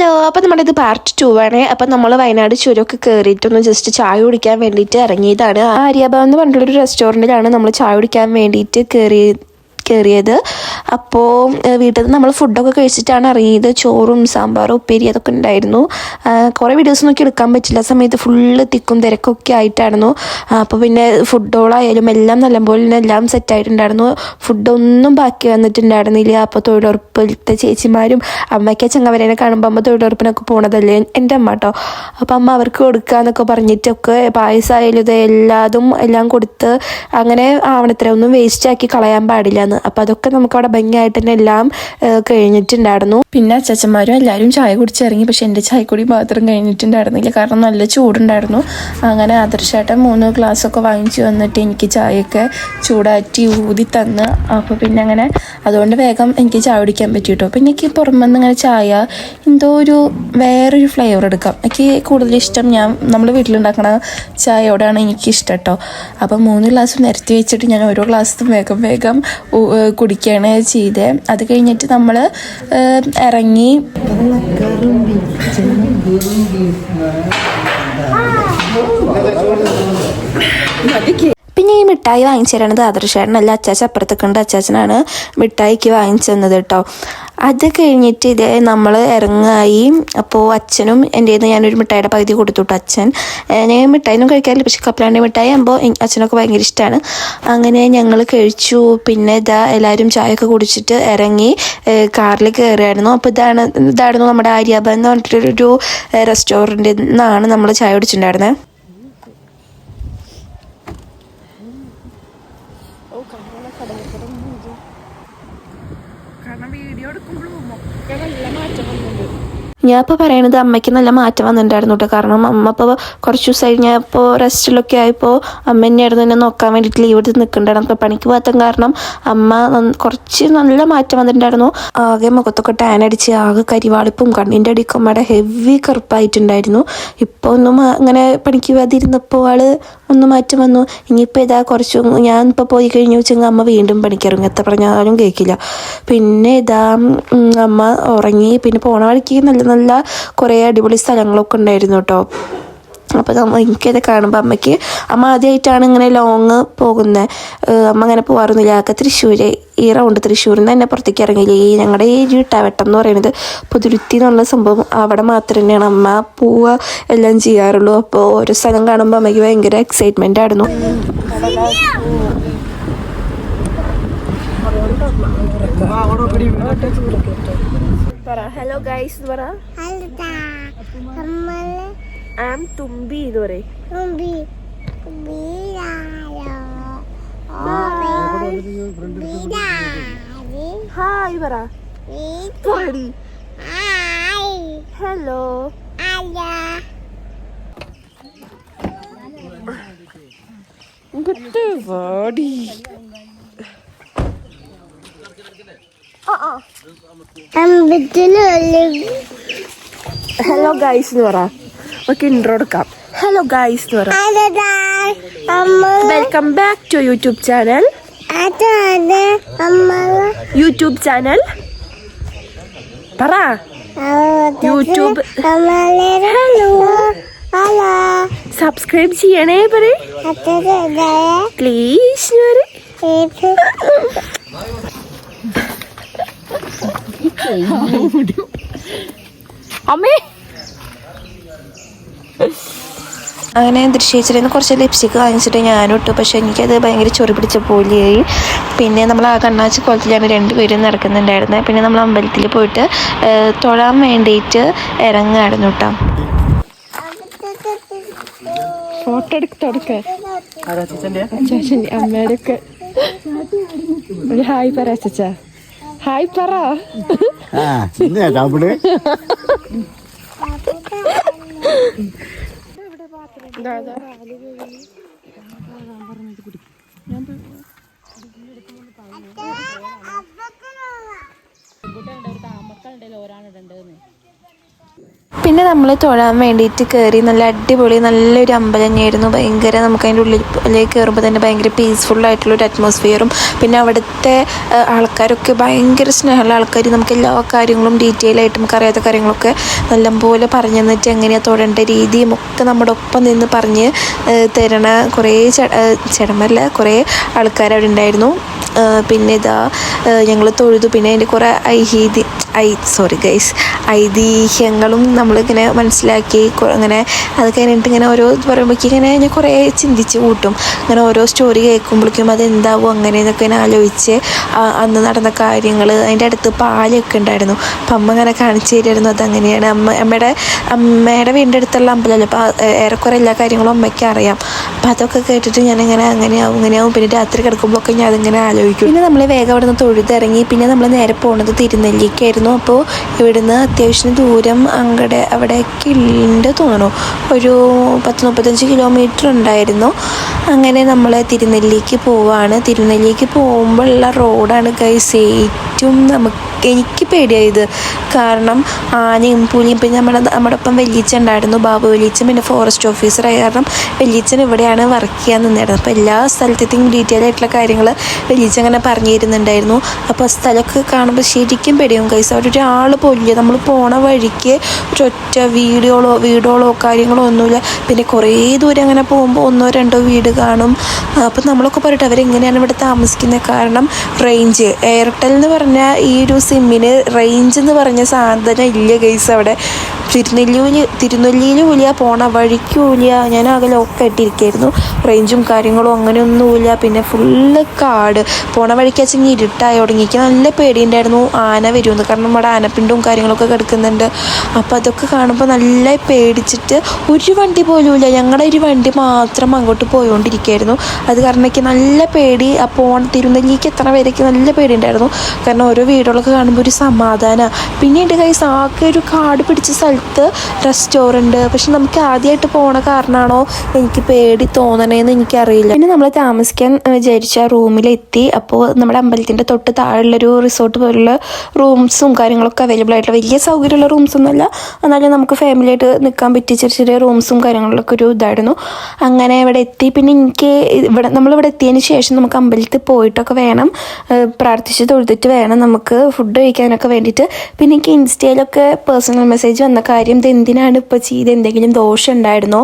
Hello അപ്പോൾ നമ്മുടെ ഇത് പാർട്ട് ടു ആണ്. അപ്പം നമ്മൾ വയനാട് ചുരമൊക്കെ കയറിയിട്ടൊന്ന് ജസ്റ്റ് ചായ കുടിക്കാൻ വേണ്ടിയിട്ട് ഇറങ്ങിയതാണ്. ആര്യഭവൻ എന്ന് പറഞ്ഞിട്ടുള്ളൊരു റെസ്റ്റോറന്റിലാണ് നമ്മൾ ചായ കുടിക്കാൻ വേണ്ടിയിട്ട് കയറി കയറിയത്. അപ്പോൾ വീട്ടിൽ നിന്ന് നമ്മൾ ഫുഡൊക്കെ കഴിച്ചിട്ടാണ് ഇറങ്ങിയത്. ചോറും സാമ്പാറും ഉപ്പേരി അതൊക്കെ ഉണ്ടായിരുന്നു. കുറേ വീഡിയോസ് നോക്കി എടുക്കാൻ പറ്റില്ല. സമയത്ത് ഫുള്ള് തിക്കും തിരക്കൊക്കെ ആയിട്ടായിരുന്നു. അപ്പോൾ പിന്നെ ഫുഡോളായാലും എല്ലാം നല്ലപോലെ തന്നെ എല്ലാം സെറ്റായിട്ടുണ്ടായിരുന്നു ഫുഡൊന്നും ബാക്കി വന്നിട്ടുണ്ടായിരുന്നില്ല. അപ്പോൾ തൊഴിലുറപ്പിലത്തെ ചേച്ചിമാരും അമ്മയ്ക്ക് ചങ്ങവരേനെ കാണുമ്പോൾ അമ്മ തൊഴിലുറപ്പിനൊക്കെ പോണതല്ലേ എന്റെ അമ്മ കേട്ടോ അപ്പോൾ അമ്മ അവർക്ക് കൊടുക്കുക എന്നൊക്കെ പറഞ്ഞിട്ടൊക്കെ പായസമായാലും ഇത് എല്ലാതും എല്ലാം കൊടുത്ത് അങ്ങനെ ആവണത്ര ഒന്നും വേസ്റ്റാക്കി കളയാൻ പാടില്ല എന്ന് അപ്പോൾ അതൊക്കെ നമുക്ക് അവിടെ ഭംഗിയായിട്ട് തന്നെ എല്ലാം കഴിഞ്ഞിട്ടുണ്ടായിരുന്നു. പിന്നെ അച്ചാച്ചന്മാരും എല്ലാവരും ചായ കുടിച്ചിറങ്ങി. പക്ഷെ എന്റെ ചായ കൂടി മാത്രം കഴിഞ്ഞിട്ടുണ്ടായിരുന്നില്ല. കാരണം നല്ല ചൂടുണ്ടായിരുന്നു. അങ്ങനെ ആദർശമായിട്ട് മൂന്ന് ഗ്ലാസ് ഒക്കെ വാങ്ങിച്ചു വന്നിട്ട് എനിക്ക് ചായയൊക്കെ ചൂടാറ്റി ഊതി തന്ന്. അപ്പോൾ പിന്നെ അങ്ങനെ അതുകൊണ്ട് വേഗം എനിക്ക് ചായ കുടിക്കാൻ പറ്റി കേട്ടോ. പിന്നെ എനിക്ക് പുറമെ നിന്ന് ഇങ്ങനെ ചായ എന്തോ ഒരു വേറൊരു ഫ്ലേവർ എടുക്കാം. എനിക്ക് കൂടുതൽ ഇഷ്ടം ഞാൻ നമ്മൾ വീട്ടിലുണ്ടാക്കണ ചായയോടാണ് എനിക്ക് ഇഷ്ടം കേട്ടോ. അപ്പോൾ മൂന്ന് ഗ്ലാസ് നിരത്തി വെച്ചിട്ട് ഞാൻ ഓരോ ഗ്ലാസ്സും വേഗം വേഗം കുടിക്കുകയാണ് ചെയ്തത് അത് കഴിഞ്ഞിട്ട് നമ്മൾ ഇറങ്ങി. പിന്നെ ഈ മിഠായി വാങ്ങിച്ചു തരണത് ആദർശേട്ടനല്ല. അച്ചാച്ച ഉണ്ട്. അച്ചാച്ചനാണ് മിഠായിക്ക് വാങ്ങിച്ചു തന്നത് കേട്ടോ. അത് കഴിഞ്ഞിട്ട് ഇതേ നമ്മൾ ഇറങ്ങായി. അപ്പോൾ അച്ഛനും എന്റെ നിന്ന് ഞാനൊരു മിഠായിയുടെ പകുതി കൊടുത്തു അച്ഛൻ. ഞാൻ മിഠായിയൊന്നും കഴിക്കാറില്ല. പക്ഷെ കപ്പലാണ്ടി മിഠായി ആകുമ്പോൾ അച്ഛനൊക്കെ ഭയങ്കര ഇഷ്ടമാണ് അങ്ങനെ ഞങ്ങൾ കഴിച്ചു. പിന്നെ ഇതാ എല്ലാവരും ചായയൊക്കെ കുടിച്ചിട്ട് ഇറങ്ങി കാറിൽ കയറിയായിരുന്നു അപ്പോൾ ഇതാണ് ഇതായിരുന്നു നമ്മുടെ ആര്യാബ എന്ന് പറഞ്ഞിട്ടൊരു റെസ്റ്റോറന്റിൽ നിന്നാണ് നമ്മൾ ചായ കുടിച്ചിട്ടുണ്ടായിരുന്നത് ഓ കാണാൻ കടലക്കടം കാരണം വീഡിയോ എടുക്കുമ്പോഴും ഒക്കെ നല്ല മാറ്റം വന്നിട്ടുണ്ട്. ഞാൻ ഇപ്പോൾ പറയണത് അമ്മയ്ക്ക് നല്ല മാറ്റം വന്നിട്ടുണ്ടായിരുന്നു കേട്ടോ കാരണം അമ്മ ഇപ്പോൾ കുറച്ച് ദിവസമായി ഞാൻ ഇപ്പോൾ റെസ്റ്റിലൊക്കെ ആയപ്പോൾ അമ്മ തന്നെയായിരുന്നു എന്നെ നോക്കാൻ വേണ്ടിയിട്ട് ലീവ് എടുത്ത് നിൽക്കുന്നുണ്ടായിരുന്നു അപ്പോൾ പണിക്ക് പോകാത്ത കാരണം അമ്മ കുറച്ച് നല്ല മാറ്റം വന്നിട്ടുണ്ടായിരുന്നു. ആകെ മുഖത്തൊക്കെ ടാൻ അടിച്ച് ആകെ കരിവാളിപ്പും കണ്ണിന്റെ അടിക്കും അമ്മയുടെ ഹെവി കറുപ്പായിട്ടുണ്ടായിരുന്നു. ഇപ്പോൾ ഒന്നും അങ്ങനെ പണിക്ക് പോകാതിരുന്നപ്പോൾ ആൾ ഒന്ന് മാറ്റം വന്നു. ഇനിയിപ്പോൾ ഇതാ കുറച്ച് ഞാൻ ഇപ്പോൾ പോയി കഴിഞ്ഞു വെച്ചെങ്കിൽ അമ്മ വീണ്ടും പണിക്കിറങ്ങും. എത്ര പറഞ്ഞാലും കേൾക്കില്ല പിന്നെ ഇതാ അമ്മ ഉറങ്ങി. പിന്നെ പോണ വഴിക്ക് നല്ല നല്ല കുറേ അടിപൊളി സ്ഥലങ്ങളൊക്കെ ഉണ്ടായിരുന്നു കേട്ടോ അപ്പോൾ നമ്മ എനിക്കത് കാണുമ്പോൾ അമ്മയ്ക്ക് അമ്മ ആദ്യമായിട്ടാണ് ഇങ്ങനെ ലോങ് പോകുന്നത് അമ്മ അങ്ങനെ പോകാറൊന്നുമില്ല ആക്കെ തൃശ്ശൂർ ഈ റൗണ്ട് തൃശ്ശൂരിൽ നിന്ന് തന്നെ പുറത്തേക്ക് ഇറങ്ങിയില്ല ഈ ഞങ്ങളുടെ ഈ ഒരു എന്ന് പറയുന്നത് പുതുരുത്തി എന്നുള്ള സംഭവം അവിടെ മാത്രം തന്നെയാണ്. അമ്മ പോവുക എല്ലാം ചെയ്യാറുള്ളൂ. അപ്പോൾ ഓരോ സ്ഥലം കാണുമ്പോൾ അമ്മയ്ക്ക് ഭയങ്കര എക്സൈറ്റ്മെന്റ് ആയിരുന്നു. പറ. ഹലോ ഗൈസ് പറ. അല്ലടാ നമ്മൾ ആം തുമ്പി എന്ന് പറയും. ഹായ് പറ. പോടി. ഹലോ അല്ല വാടി അമ്പത്തിൽ ഹലോ ഗൈസ് എന്ന് പറ. ഓക്കെ ഇൻട്രോ എടുക്കാം. ഹലോ ഗൈസ് എന്ന് പറ. Welcome back to YouTube channel YouTube channel പറ. യൂട്യൂബ് ഹലോ സബ്സ്ക്രൈബ് ചെയ്യണേ പറ. പ്ലീസ് പറ. അമ്മേ. അങ്ങനെ ദൃശ്യച്ചിൽ നിന്ന് കുറച്ച് ലിപ്സ്റ്റിക്ക് വാങ്ങിച്ചിട്ട് ഞാനും ഇട്ടു. പക്ഷെ എനിക്കത് ഭയങ്കര ചൊറി പിടിച്ച പോലെയായി. പിന്നെ നമ്മൾ ആ കണ്ണാച്ചി കുളത്തിലാണ് രണ്ടുപേരും നടക്കുന്നുണ്ടായിരുന്നത് പിന്നെ നമ്മൾ അമ്പലത്തിൽ പോയിട്ട് തൊഴാൻ വേണ്ടിയിട്ട് ഇറങ്ങായിരുന്നു കേട്ടോ. ഫോട്ടോ എടുക്കാം അമ്മയുടെ ഒക്കെ ഹായ് പറ അച്ഛ. ഹായ് പറ. ആ ഇന്ന് പിന്നെ നമ്മൾ തൊഴാൻ വേണ്ടിയിട്ട് കയറി നല്ല അടിപൊളി നല്ലൊരു അമ്പലം തന്നെയായിരുന്നു ഭയങ്കര നമുക്ക് അതിന്റെ ഉള്ളിലേക്ക് കയറുമ്പോൾ തന്നെ ഭയങ്കര പീസ്ഫുള്ളായിട്ടുള്ള ആയിട്ടുള്ളൊരു അറ്റ്മോസ്ഫിയറും പിന്നെ അവിടുത്തെ ആൾക്കാരൊക്കെ ഭയങ്കര സ്നേഹമുള്ള ആൾക്കാർ നമുക്ക് എല്ലാ കാര്യങ്ങളും ഡീറ്റെയിൽ ആയിട്ട് നമുക്ക് അറിയാത്ത കാര്യങ്ങളൊക്കെ നല്ലപോലെ പറഞ്ഞു തന്നിട്ട് എങ്ങനെയാണ് തൊഴേണ്ട രീതിയും ഒക്കെ നമ്മുടെ ഒപ്പം നിന്ന് പറഞ്ഞ് തരണ കുറേ ചെ- ആ, കുറേ ആൾക്കാർ അവിടെ ഉണ്ടായിരുന്നു. പിന്നെ ഇതാ ഞങ്ങൾ തൊഴുതു. പിന്നെ അതിന്റെ കുറേ ഐഹീതി ഐ സോറി ഗൈസ് ഐതിഹ്യങ്ങളും നമ്മളിങ്ങനെ മനസ്സിലാക്കി അങ്ങനെ അത് കഴിഞ്ഞിട്ട് ഇങ്ങനെ ഓരോ പറയുമ്പോഴേക്കും ഇങ്ങനെ ഞാൻ കുറേ ചിന്തിച്ച് കൂട്ടും. ഇങ്ങനെ ഓരോ സ്റ്റോറി കേൾക്കുമ്പോഴേക്കും അത് എന്താവും അങ്ങനെ എന്നൊക്കെ ഇങ്ങനെ ആലോചിച്ച് അന്ന് നടന്ന കാര്യങ്ങൾ അതിന്റെ അടുത്ത് പാലൊക്കെ ഉണ്ടായിരുന്നു. അപ്പം അമ്മ ഇങ്ങനെ കാണിച്ചു തരുമായിരുന്നു അതങ്ങനെയാണ്. അമ്മ അമ്മയുടെ അമ്മയുടെ വീടിന്റെ അടുത്തുള്ള അമ്പലമല്ല? അപ്പോൾ ഏറെക്കുറെ എല്ലാ കാര്യങ്ങളും അമ്മയ്ക്ക് അറിയാം. അപ്പം അതൊക്കെ കേട്ടിട്ട് ഞാനിങ്ങനെ അങ്ങനെയാവും ഇങ്ങനെയാവും. പിന്നെ രാത്രി കിടക്കുമ്പോഴൊക്കെ ഞാൻ അതിങ്ങനെ ആലോചിക്കും. പിന്നെ നമ്മൾ വേഗം അവിടെ നിന്ന് തൊഴുതിറങ്ങി പിന്നെ നമ്മൾ നേരെ പോകുന്നത് തിരുനെല്ലിക്കായിരുന്നു. അപ്പോൾ ഇവിടുന്ന് അത്യാവശ്യം ദൂരം അങ്ങടെ അവിടെയൊക്കെ ഉണ്ട് തോന്നുന്നു. ഒരു പത്ത് മുപ്പത്തഞ്ച് കിലോമീറ്റർ ഉണ്ടായിരുന്നു. അങ്ങനെ നമ്മൾ തിരുനെല്ലിക്ക് പോവാണ്. തിരുനെല്ലിക്ക് പോകുമ്പോഴുള്ള റോഡാണ് ഗൈസ് ഏറ്റവും നമുക്ക് എനിക്ക് പേടിയായത് കാരണം ആനയും പുലിയും പിന്നെ നമ്മുടെ നമ്മുടെ ഒപ്പം വെല്ലിച്ച ഉണ്ടായിരുന്നു ബാബു വെല്ലിച്ചൻ പിന്നെ ഫോറസ്റ്റ് ഓഫീസറായി കാരണം വെല്ലിച്ചൻ ഇവിടെയാണ് വർക്ക് ചെയ്യാൻ നിന്നിരുന്നത്. അപ്പോൾ എല്ലാ സ്ഥലത്തെയും ഡീറ്റെയിൽ ആയിട്ടുള്ള കാര്യങ്ങൾ വെല്ലിച്ച അങ്ങനെ പറഞ്ഞു തരുന്നുണ്ടായിരുന്നു അപ്പോൾ ആ സ്ഥലമൊക്കെ കാണുമ്പോൾ ശരിക്കും പേടിയും കൈസ് അവിടെ ഒരാൾ പോലില്ല. നമ്മൾ പോണ വഴിക്ക് ഒരൊറ്റ വീടുകളോ വീടുകളോ കാര്യങ്ങളോ ഒന്നുമില്ല. പിന്നെ കുറേ ദൂരം അങ്ങനെ പോകുമ്പോൾ ഒന്നോ രണ്ടോ വീട് കാണും. അപ്പോൾ നമ്മളൊക്കെ പറയട്ടെ അവരെങ്ങനെയാണ് ഇവിടെ താമസിക്കുന്നത്? കാരണം റേഞ്ച് എയർടെൽ എന്ന് പറഞ്ഞാൽ ഈ ഒരു സിമ്മിന് റേഞ്ച് എന്ന് പറഞ്ഞ സാധനം ഇല്ല ഗൈസ് അവിടെ. തിരുനെല്ലൂര് തിരുനെല്ലിയിൽ ഇല്ല പോണ വഴിക്ക് വിളിയ. ഞാൻ ആകെ ലോക്കായിട്ടിരിക്കുകയായിരുന്നു റേഞ്ചും കാര്യങ്ങളും അങ്ങനെയൊന്നുമില്ല. പിന്നെ ഫുള്ള് കാട്. പോണ വഴിക്ക് വെച്ചെങ്കിൽ ഇരുട്ടായി തുടങ്ങിക്ക് നല്ല പേടിയുണ്ടായിരുന്നു ആന വരുമെന്ന്. കാരണം നമ്മുടെ ആനപ്പിണ്ടും കാര്യങ്ങളൊക്കെ കിടക്കുന്നുണ്ട്. അപ്പോൾ അതൊക്കെ കാണുമ്പോൾ നല്ല പേടിച്ചിട്ട് ഒരു വണ്ടി പോലും ഇല്ല. ഞങ്ങളുടെ ഒരു വണ്ടി മാത്രം അങ്ങോട്ട് പോയോണ്ടിരിക്കുകയായിരുന്നു അത് കാരണം എനിക്ക് നല്ല പേടി. ആ പോണ തിരുനെല്ലിക്ക് എത്ര പേരേക്ക് നല്ല പേടിയുണ്ടായിരുന്നു. കാരണം ഓരോ വീടുകളൊക്കെ കാണുമ്പോൾ ഒരു സമാധാനമാണ് പിന്നീട് കൈസ് ആകെ ഒരു കാട് പിടിച്ച സ്ഥലത്ത് റെസ്റ്റോറന്റ് പക്ഷെ നമുക്ക് ആദ്യമായിട്ട് പോണ കാരണമാണോ എനിക്ക് പേടി തോന്നണേന്ന് എനിക്കറിയില്ല. പിന്നെ നമ്മൾ താമസിക്കാൻ വിചാരിച്ച റൂമിലെത്തി. അപ്പോൾ നമ്മുടെ അമ്പലത്തിന്റെ തൊട്ട് താഴെയുള്ളൊരു റിസോർട്ട് പോലുള്ള റൂംസും കാര്യങ്ങളൊക്കെ അവൈലബിൾ ആയിട്ടുള്ള വലിയ സൗകര്യമുള്ള റൂംസ് ഒന്നുമല്ല. എന്നാലും നമുക്ക് ഫാമിലി ആയിട്ട് നിൽക്കാൻ പറ്റിയ ചെറിയ ചെറിയ റൂംസും കാര്യങ്ങളിലൊക്കെ ഒരു ഇതായിരുന്നു. അങ്ങനെ ഇവിടെ എത്തി. പിന്നെ എനിക്ക് ഇവിടെ നമ്മളിവിടെ എത്തിയതിന് ശേഷം നമുക്ക് അമ്പലത്തിൽ പോയിട്ടൊക്കെ വേണം. പ്രാർത്ഥിച്ച് തൊഴുതിട്ട് വേണം. നമുക്ക് ഫുഡ് കഴിക്കാനൊക്കെ വേണ്ടിയിട്ട്. പിന്നെ എനിക്ക് ഇൻസ്റ്റയിലൊക്കെ പേഴ്സണൽ മെസ്സേജ് വന്ന കാര്യം ഇത് എന്തിനാണ് ഇപ്പോൾ ചെയ്ത്? എന്തെങ്കിലും ദോഷം ഉണ്ടായിരുന്നോ?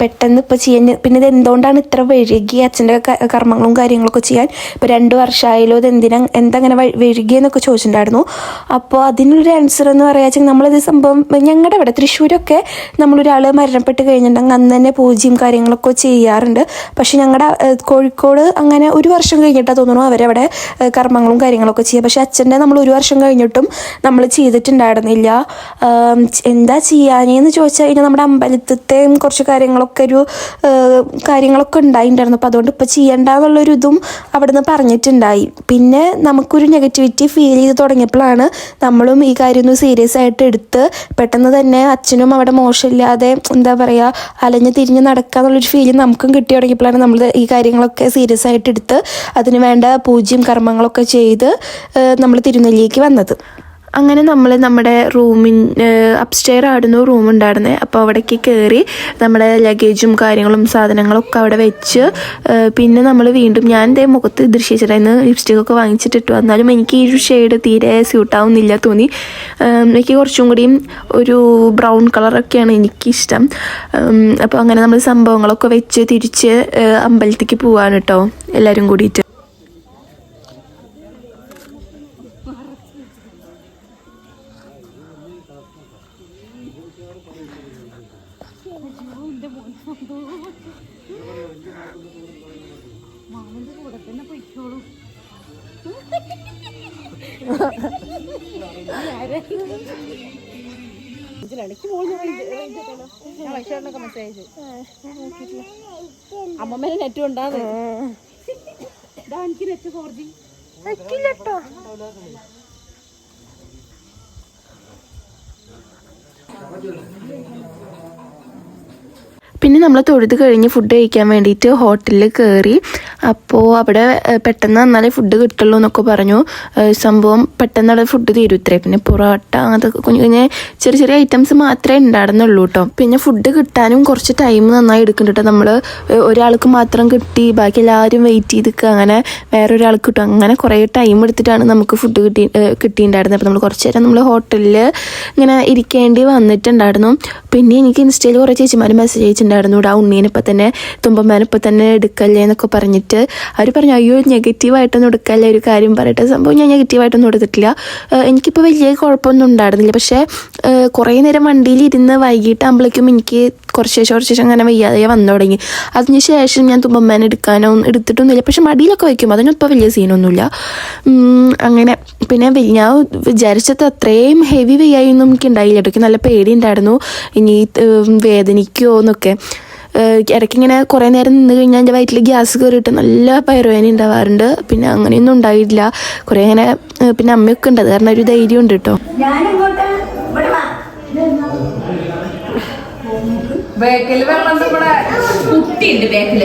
പെട്ടെന്ന് ഇപ്പോൾ ചെയ്യാൻ പിന്നെ ഇത് എന്തുകൊണ്ടാണ് ഇത്ര വഴുകി അച്ഛന്റെ കർമ്മങ്ങളും കാര്യങ്ങളൊക്കെ ചെയ്യാൻ? ഇപ്പോൾ രണ്ട് വർഷമായാലോ ഇത് എന്തിനാ എന്തങ്ങനെ വഴുകിയെന്നൊക്കെ ചോദിച്ചിട്ടുണ്ടായിരുന്നു. അപ്പോൾ അതിനൊരു ആൻസർ എന്ന് പറയുക നമ്മളിത് സംഭവം ഞങ്ങളുടെ ഇവിടെ തൃശ്ശൂരൊക്കെ നമ്മളൊരാൾ മരണപ്പെട്ട് കഴിഞ്ഞിട്ടുണ്ടെങ്കിൽ അന്ന് തന്നെ പൂജയും കാര്യങ്ങളൊക്കെ ചെയ്യാറുണ്ട്. പക്ഷെ ഞങ്ങളുടെ കോഴിക്കോട് അങ്ങനെ ഒരു വർഷം കഴിഞ്ഞിട്ടാണ് തോന്നുന്നു അവരവിടെ കർമ്മങ്ങളും കാര്യങ്ങളൊക്കെ ചെയ്യുക പക്ഷെ അച്ഛന്റെ നമ്മൾ ഒരു വർഷം കഴിഞ്ഞിട്ടും നമ്മൾ ചെയ്തിട്ടുണ്ടായിരുന്നില്ല. എന്താ ചെയ്യാനേന്ന് ചോദിച്ചാൽ കഴിഞ്ഞാൽ നമ്മുടെ അമ്പലത്തിലത്തെയും കുറച്ച് കാര്യങ്ങളൊക്കെ ഒരു കാര്യങ്ങളൊക്കെ ഉണ്ടായിട്ടുണ്ടായിരുന്നു. അപ്പോൾ അതുകൊണ്ട് ഇപ്പോൾ ചെയ്യണ്ട എന്നുള്ളൊരു ഇതും അവിടുന്ന് പറഞ്ഞിട്ടുണ്ടായി. പിന്നെ നമുക്കൊരു നെഗറ്റിവിറ്റി ഫീൽ ചെയ്ത് തുടങ്ങിയപ്പോഴാണ് നമ്മളും ഈ കാര്യം ഒന്ന് സീരിയസ് ആയിട്ട് എടുത്ത് പെട്ടെന്ന് തന്നെ അച്ഛനും അവിടെ മോശമില്ലാതെ എന്താ പറയുക അലഞ്ഞ് തിരിഞ്ഞ് നടക്കുക എന്നുള്ളൊരു ഫീൽ നമുക്കും കിട്ടി തുടങ്ങിയപ്പോഴാണ് നമ്മൾ ഈ കാര്യങ്ങളൊക്കെ സീരിയസ് ആയിട്ട് എടുത്ത് അതിന് വേണ്ട പൂജ്യം കർമ്മങ്ങളൊക്കെ ചെയ്ത് നമ്മൾ തിരുനെല്ലിക്ക് വന്നത്. അങ്ങനെ നമ്മൾ നമ്മുടെ റൂമിൻ അപ്സ്റ്റെയർ ആയിരുന്നു റൂം ഉണ്ടായിരുന്നത് അപ്പോൾ അവിടേക്ക് കയറി നമ്മുടെ ലഗേജും കാര്യങ്ങളും സാധനങ്ങളൊക്കെ അവിടെ വെച്ച് പിന്നെ നമ്മൾ വീണ്ടും ഞാൻ എന്റെ മുഖത്ത് ദൃശ്യിച്ചിട്ടായിരുന്നു ലിപ്സ്റ്റിക്കൊക്കെ വാങ്ങിച്ചിട്ടിട്ട്. വന്നാലും എനിക്ക് ഈ ഷെയ്ഡ് തീരെ സ്യൂട്ടാവുന്നില്ല തോന്നി. എനിക്ക് കുറച്ചും കൂടിയും ഒരു ബ്രൗൺ കളറൊക്കെയാണ് എനിക്കിഷ്ടം. അപ്പോൾ അങ്ങനെ നമ്മൾ സംഭവങ്ങളൊക്കെ വെച്ച് തിരിച്ച് അമ്പലത്തേക്ക് പോവാണ് കേട്ടോ എല്ലാവരും കൂടിയിട്ട്. അമ്മമ്മേനെ നെറ്റ് ഉണ്ടാകും നെറ്റ് പിന്നെ നമ്മൾ തൊഴുത് കഴിഞ്ഞ് ഫുഡ് കഴിക്കാൻ വേണ്ടിയിട്ട് ഹോട്ടലിൽ കയറി അപ്പോൾ അവിടെ പെട്ടെന്ന് വന്നാലേ ഫുഡ് കിട്ടുള്ളൂ എന്നൊക്കെ പറഞ്ഞു. സംഭവം പെട്ടെന്ന് അവിടെ ഫുഡ് തീരുത്രേ പിന്നെ പൊറോട്ട അങ്ങനത്തെ കുഞ്ഞു കുഞ്ഞ് ചെറിയ ചെറിയ ഐറ്റംസ് മാത്രമേ ഉണ്ടായിരുന്നുള്ളൂ കേട്ടോ പിന്നെ ഫുഡ് കിട്ടാനും കുറച്ച് ടൈം നന്നായി എടുക്കുന്നുണ്ട് നമ്മൾ ഒരാൾക്ക് മാത്രം കിട്ടി ബാക്കി എല്ലാവരും വെയിറ്റ് ചെയ്ത് നിൽക്കുക അങ്ങനെ വേറെ ഒരാൾക്ക് കിട്ടും. അങ്ങനെ കുറേ ടൈം എടുത്തിട്ടാണ് നമുക്ക് ഫുഡ് കിട്ടി കിട്ടിയിട്ടുണ്ടായിരുന്നത് അപ്പോൾ നമ്മൾ കുറച്ച് നേരം നമ്മൾ ഹോട്ടലിൽ ഇങ്ങനെ ഇരിക്കേണ്ടി വന്നിട്ടുണ്ടായിരുന്നു. പിന്നെ എനിക്ക് ഇൻസ്റ്റയിൽ കുറേ ചേച്ചിമാർ മെസ്സേജ് അയച്ചിട്ടുണ്ടായിരുന്നു. ഇവിടെ ഉണ്ണീനിപ്പോൾ തന്നെ തുമ്പമ്മേനിപ്പോൾ തന്നെ എടുക്കല്ലേ എന്നൊക്കെ പറഞ്ഞിട്ട്. അവർ പറഞ്ഞു അയ്യോ നെഗറ്റീവായിട്ടൊന്നും എടുക്കല്ലേ ഒരു കാര്യം പറയട്ടെ. സംഭവം ഞാൻ നെഗറ്റീവായിട്ടൊന്നും എടുത്തിട്ടില്ല. എനിക്കിപ്പോൾ വലിയ കുഴപ്പമൊന്നും ഉണ്ടായിരുന്നില്ല. പക്ഷേ കുറേ നേരം വണ്ടിയിൽ ഇരുന്ന് വൈകിട്ടാകുമ്പോഴേക്കും എനിക്ക് കുറച്ച് ശേഷം കുറച്ച് ശേഷം അങ്ങനെ വയ്യാതെ വന്നു തുടങ്ങി. അതിന് ശേഷം ഞാൻ തുമ്പമ്മേനെ എടുക്കാനോ എടുത്തിട്ടൊന്നുമില്ല. പക്ഷെ മടിയിലൊക്കെ വയ്ക്കും. അതിനും ഇപ്പോൾ വലിയ സീനൊന്നുമില്ല. അങ്ങനെ പിന്നെ ഞാൻ വിചാരിച്ചത് അത്രയും ഹെവി വെയ്യായൊന്നും എനിക്ക് ഉണ്ടായില്ല ഇടയ്ക്ക് നല്ല പേടി ഉണ്ടായിരുന്നു. ഇനി വേദനിക്കുമോ എന്നൊക്കെ. ഏഹ്, ഇടയ്ക്ക് ഇങ്ങനെ കുറേ നേരം നിന്ന് കഴിഞ്ഞാൽ എന്റെ വയറ്റിൽ ഗ്യാസ് കയറിയിട്ട് നല്ല പയറുവേന ഉണ്ടാവാറുണ്ട്. പിന്നെ അങ്ങനെയൊന്നും ഉണ്ടായില്ല കുറേ ഇങ്ങനെ പിന്നെ അമ്മയൊക്കെ ഉണ്ട്. അത് കാരണം ഒരു ധൈര്യം ഉണ്ട് കേട്ടോ. ബേക്കൽ വെള്ളം കൂടെ കുട്ടിയുണ്ട് ബേക്കിൽ.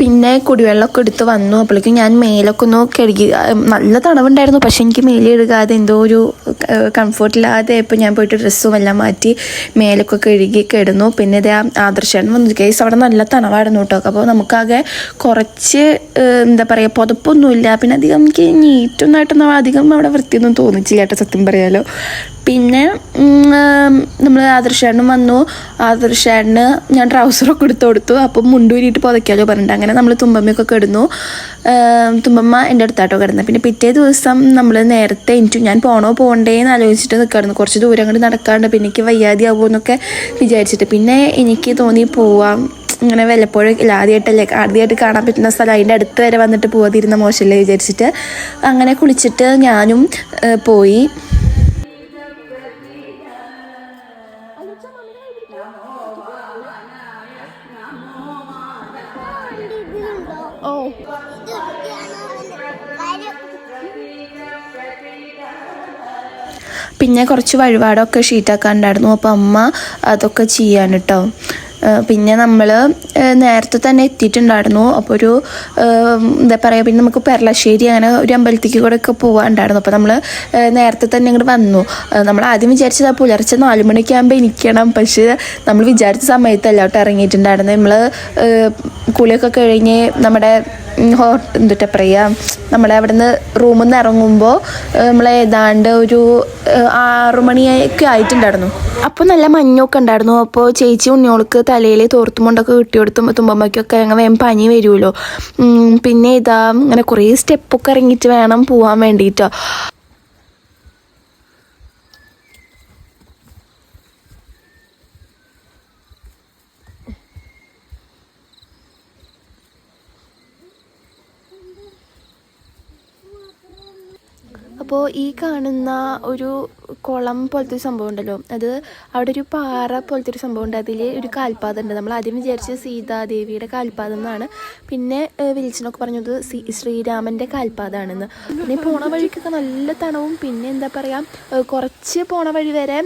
പിന്നെ കുടിവെള്ളമൊക്കെ എടുത്ത് വന്നു. അപ്പോഴേക്കും ഞാൻ മേലൊക്കെ ഒന്ന് കഴുകി നല്ല തണവുണ്ടായിരുന്നു. പക്ഷെ എനിക്ക് മേലെ കഴുകാതെ എന്തോ ഒരു കംഫർട്ടില്ലാതെ ഇപ്പോൾ ഞാൻ പോയിട്ട് ഡ്രസ്സും എല്ലാം മാറ്റി മേലൊക്കെ കഴുകി കിടന്നു. പിന്നെ ഇതേ ആദർശൻ വന്നു. കേസ് അവിടെ നല്ല തണവായിരുന്നു കേട്ടോ. അപ്പോൾ നമുക്കാകെ കുറച്ച് എന്താ പറയുക പുതപ്പൊന്നുമില്ല. പിന്നെ അധികം എനിക്ക് നീറ്റൊന്നായിട്ടൊന്നും അധികം അവിടെ വൃത്തിയൊന്നും തോന്നിച്ചില്ല കേട്ടോ സത്യം പറയാലോ. പിന്നെ നമ്മൾ ആദർശേട്ടനും വന്നു. ആദർശേട്ടന് ഞാൻ ട്രൗസറൊക്കെ എടുത്ത് കൊടുത്തു. അപ്പം മുണ്ടൂരിയിട്ട് പുതയ്ക്കാലോ പറഞ്ഞിട്ട് അങ്ങനെ നമ്മൾ തുമ്പമ്മയൊക്കെ കിടന്നു. തുമ്പമ്മ എന്റെ അടുത്താട്ടോ കിടന്നത് പിന്നെ പിറ്റേ ദിവസം നമ്മൾ നേരത്തെ എനിക്ക് ഞാൻ പോണോ പോകണ്ടേ എന്ന് ആലോചിച്ചിട്ട് നിൽക്കായിരുന്നു കുറച്ച് ദൂരം അങ്ങോട്ട് നടക്കാണ്ട് പിന്നെ എനിക്ക് വയ്യാതെയാവുമോ എന്നൊക്കെ വിചാരിച്ചിട്ട്. പിന്നെ എനിക്ക് തോന്നി പോവാം. ഇങ്ങനെ വല്ലപ്പോഴും ഇല്ല ആദ്യമായിട്ടല്ലേ ആദ്യമായിട്ട് കാണാൻ പറ്റുന്ന സ്ഥലം. അതിന്റെ അടുത്ത് വരെ വന്നിട്ട് പോകാതിരുന്ന മോശമല്ലേ വിചാരിച്ചിട്ട്. അങ്ങനെ കുളിച്ചിട്ട് ഞാനും പോയി. പിന്നെ കുറച്ച് വഴിപാടൊക്കെ ഷീറ്റാക്കാണ്ടായിരുന്നു അപ്പോൾ അമ്മ അതൊക്കെ ചെയ്യാൻ കേട്ടോ പിന്നെ നമ്മൾ നേരത്തെ തന്നെ എത്തിയിട്ടുണ്ടായിരുന്നു. അപ്പോൾ ഒരു എന്താ പറയുക പിന്നെ നമുക്ക് പെരളശ്ശേരി അങ്ങനെ ഒരു അമ്പലത്തേക്ക് കൂടെ ഒക്കെ പോകാനുണ്ടായിരുന്നു അപ്പോൾ നമ്മൾ നേരത്തെ തന്നെ ഇങ്ങോട്ട് വന്നു. നമ്മൾ ആദ്യം വിചാരിച്ചത് പുലർച്ചെ നാല് മണിക്ക് ആകുമ്പോൾ ഇരിക്കണം പക്ഷേ നമ്മൾ വിചാരിച്ച സമയത്തല്ല കേട്ടോ ഇറങ്ങിയിട്ടുണ്ടായിരുന്നു. നമ്മൾ കുളിയൊക്കെ കഴിഞ്ഞ് നമ്മുടെ ഹോ എന്തുട്ടാ പറയുക നമ്മളെ അവിടെ നിന്ന് റൂമിൽ നിന്ന് ഇറങ്ങുമ്പോൾ നമ്മളെ ഏതാണ്ട് ഒരു ആറു മണിയൊക്കെ ആയിട്ടുണ്ടായിരുന്നു. അപ്പോൾ നല്ല മഞ്ഞൊക്കെ ഉണ്ടായിരുന്നു. അപ്പോൾ ചേച്ചി ഉണ്ണിയോൾക്ക് തലയിൽ തോർത്തുമുണ്ടൊക്കെ കിട്ടി കൊടുത്തും തുമ്പമ്മയ്ക്കൊക്കെ അങ്ങനെ വേഗം പനി വരുമല്ലോ പിന്നെ ഇതാ അങ്ങനെ കുറേ സ്റ്റെപ്പൊക്കെ ഇറങ്ങിയിട്ട് വേണം പോകാൻ വേണ്ടിയിട്ടോ. അപ്പോൾ ഈ കാണുന്ന ഒരു കുളം പോലത്തെ ഒരു സംഭവം ഉണ്ടല്ലോ. അത് അവിടെ ഒരു പാറ പോലത്തെ ഒരു സംഭവം ഉണ്ട്. അതിൽ ഒരു കാൽപാദം ഉണ്ട്. നമ്മൾ ആദ്യം വിചാരിച്ചത് സീതാദേവിയുടെ കാൽപാദം എന്നാണ്. പിന്നെ വിളിച്ചെന്നൊക്കെ പറഞ്ഞത് ശ്രീരാമന്റെ കാൽപാദമാണെന്ന് പിന്നെ പോണ വഴിക്കൊക്കെ നല്ല തണവും. പിന്നെ എന്താ പറയുക കുറച്ച് പോണ വഴി വരെ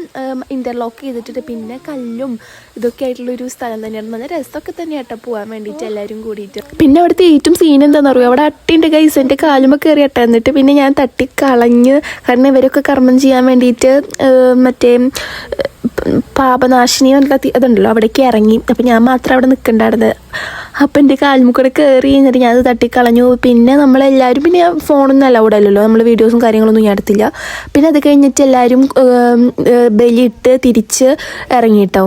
ഇന്റർലോക്ക് ചെയ്തിട്ടുണ്ട് പിന്നെ കല്ലും ഇതൊക്കെ ആയിട്ടുള്ളൊരു സ്ഥലം തന്നെയാണ്. നല്ല രസമൊക്കെ തന്നെ കേട്ടോ പോകാൻ വേണ്ടിയിട്ട് എല്ലാവരും കൂടിയിട്ട്. പിന്നെ അവിടുത്തെ ഏറ്റവും സീൻ എന്താണെന്ന് അറിയുമോ അവിടെ അട്ടിന്റെ കൈസ് കാലുമ്പോൾ കയറി അട്ട എന്നിട്ട് പിന്നെ ഞാൻ തട്ടി കളഞ്ഞ് കാരണം ഇവരൊക്കെ കർമ്മം ചെയ്യാൻ വേണ്ടിയിട്ട് മറ്റേ പാപനാശിനി അതുണ്ടല്ലോ അവിടേക്ക് ഇറങ്ങി. അപ്പം ഞാൻ മാത്രം അവിടെ നിൽക്കണ്ടായിരുന്നത് അപ്പം എന്റെ കാൽമുക്കൂടെ കൂടെ കയറി എന്നിട്ട് ഞാൻ അത് തട്ടിക്കളഞ്ഞു. പിന്നെ നമ്മളെല്ലാവരും പിന്നെ ഫോണൊന്നും അലൗഡ് അല്ലല്ലോ നമ്മൾ വീഡിയോസും കാര്യങ്ങളൊന്നും ഞാൻ എടുത്തില്ല. പിന്നെ അത് കഴിഞ്ഞിട്ട് എല്ലാവരും ബലിയിട്ട് തിരിച്ച് ഇറങ്ങിയിട്ടോ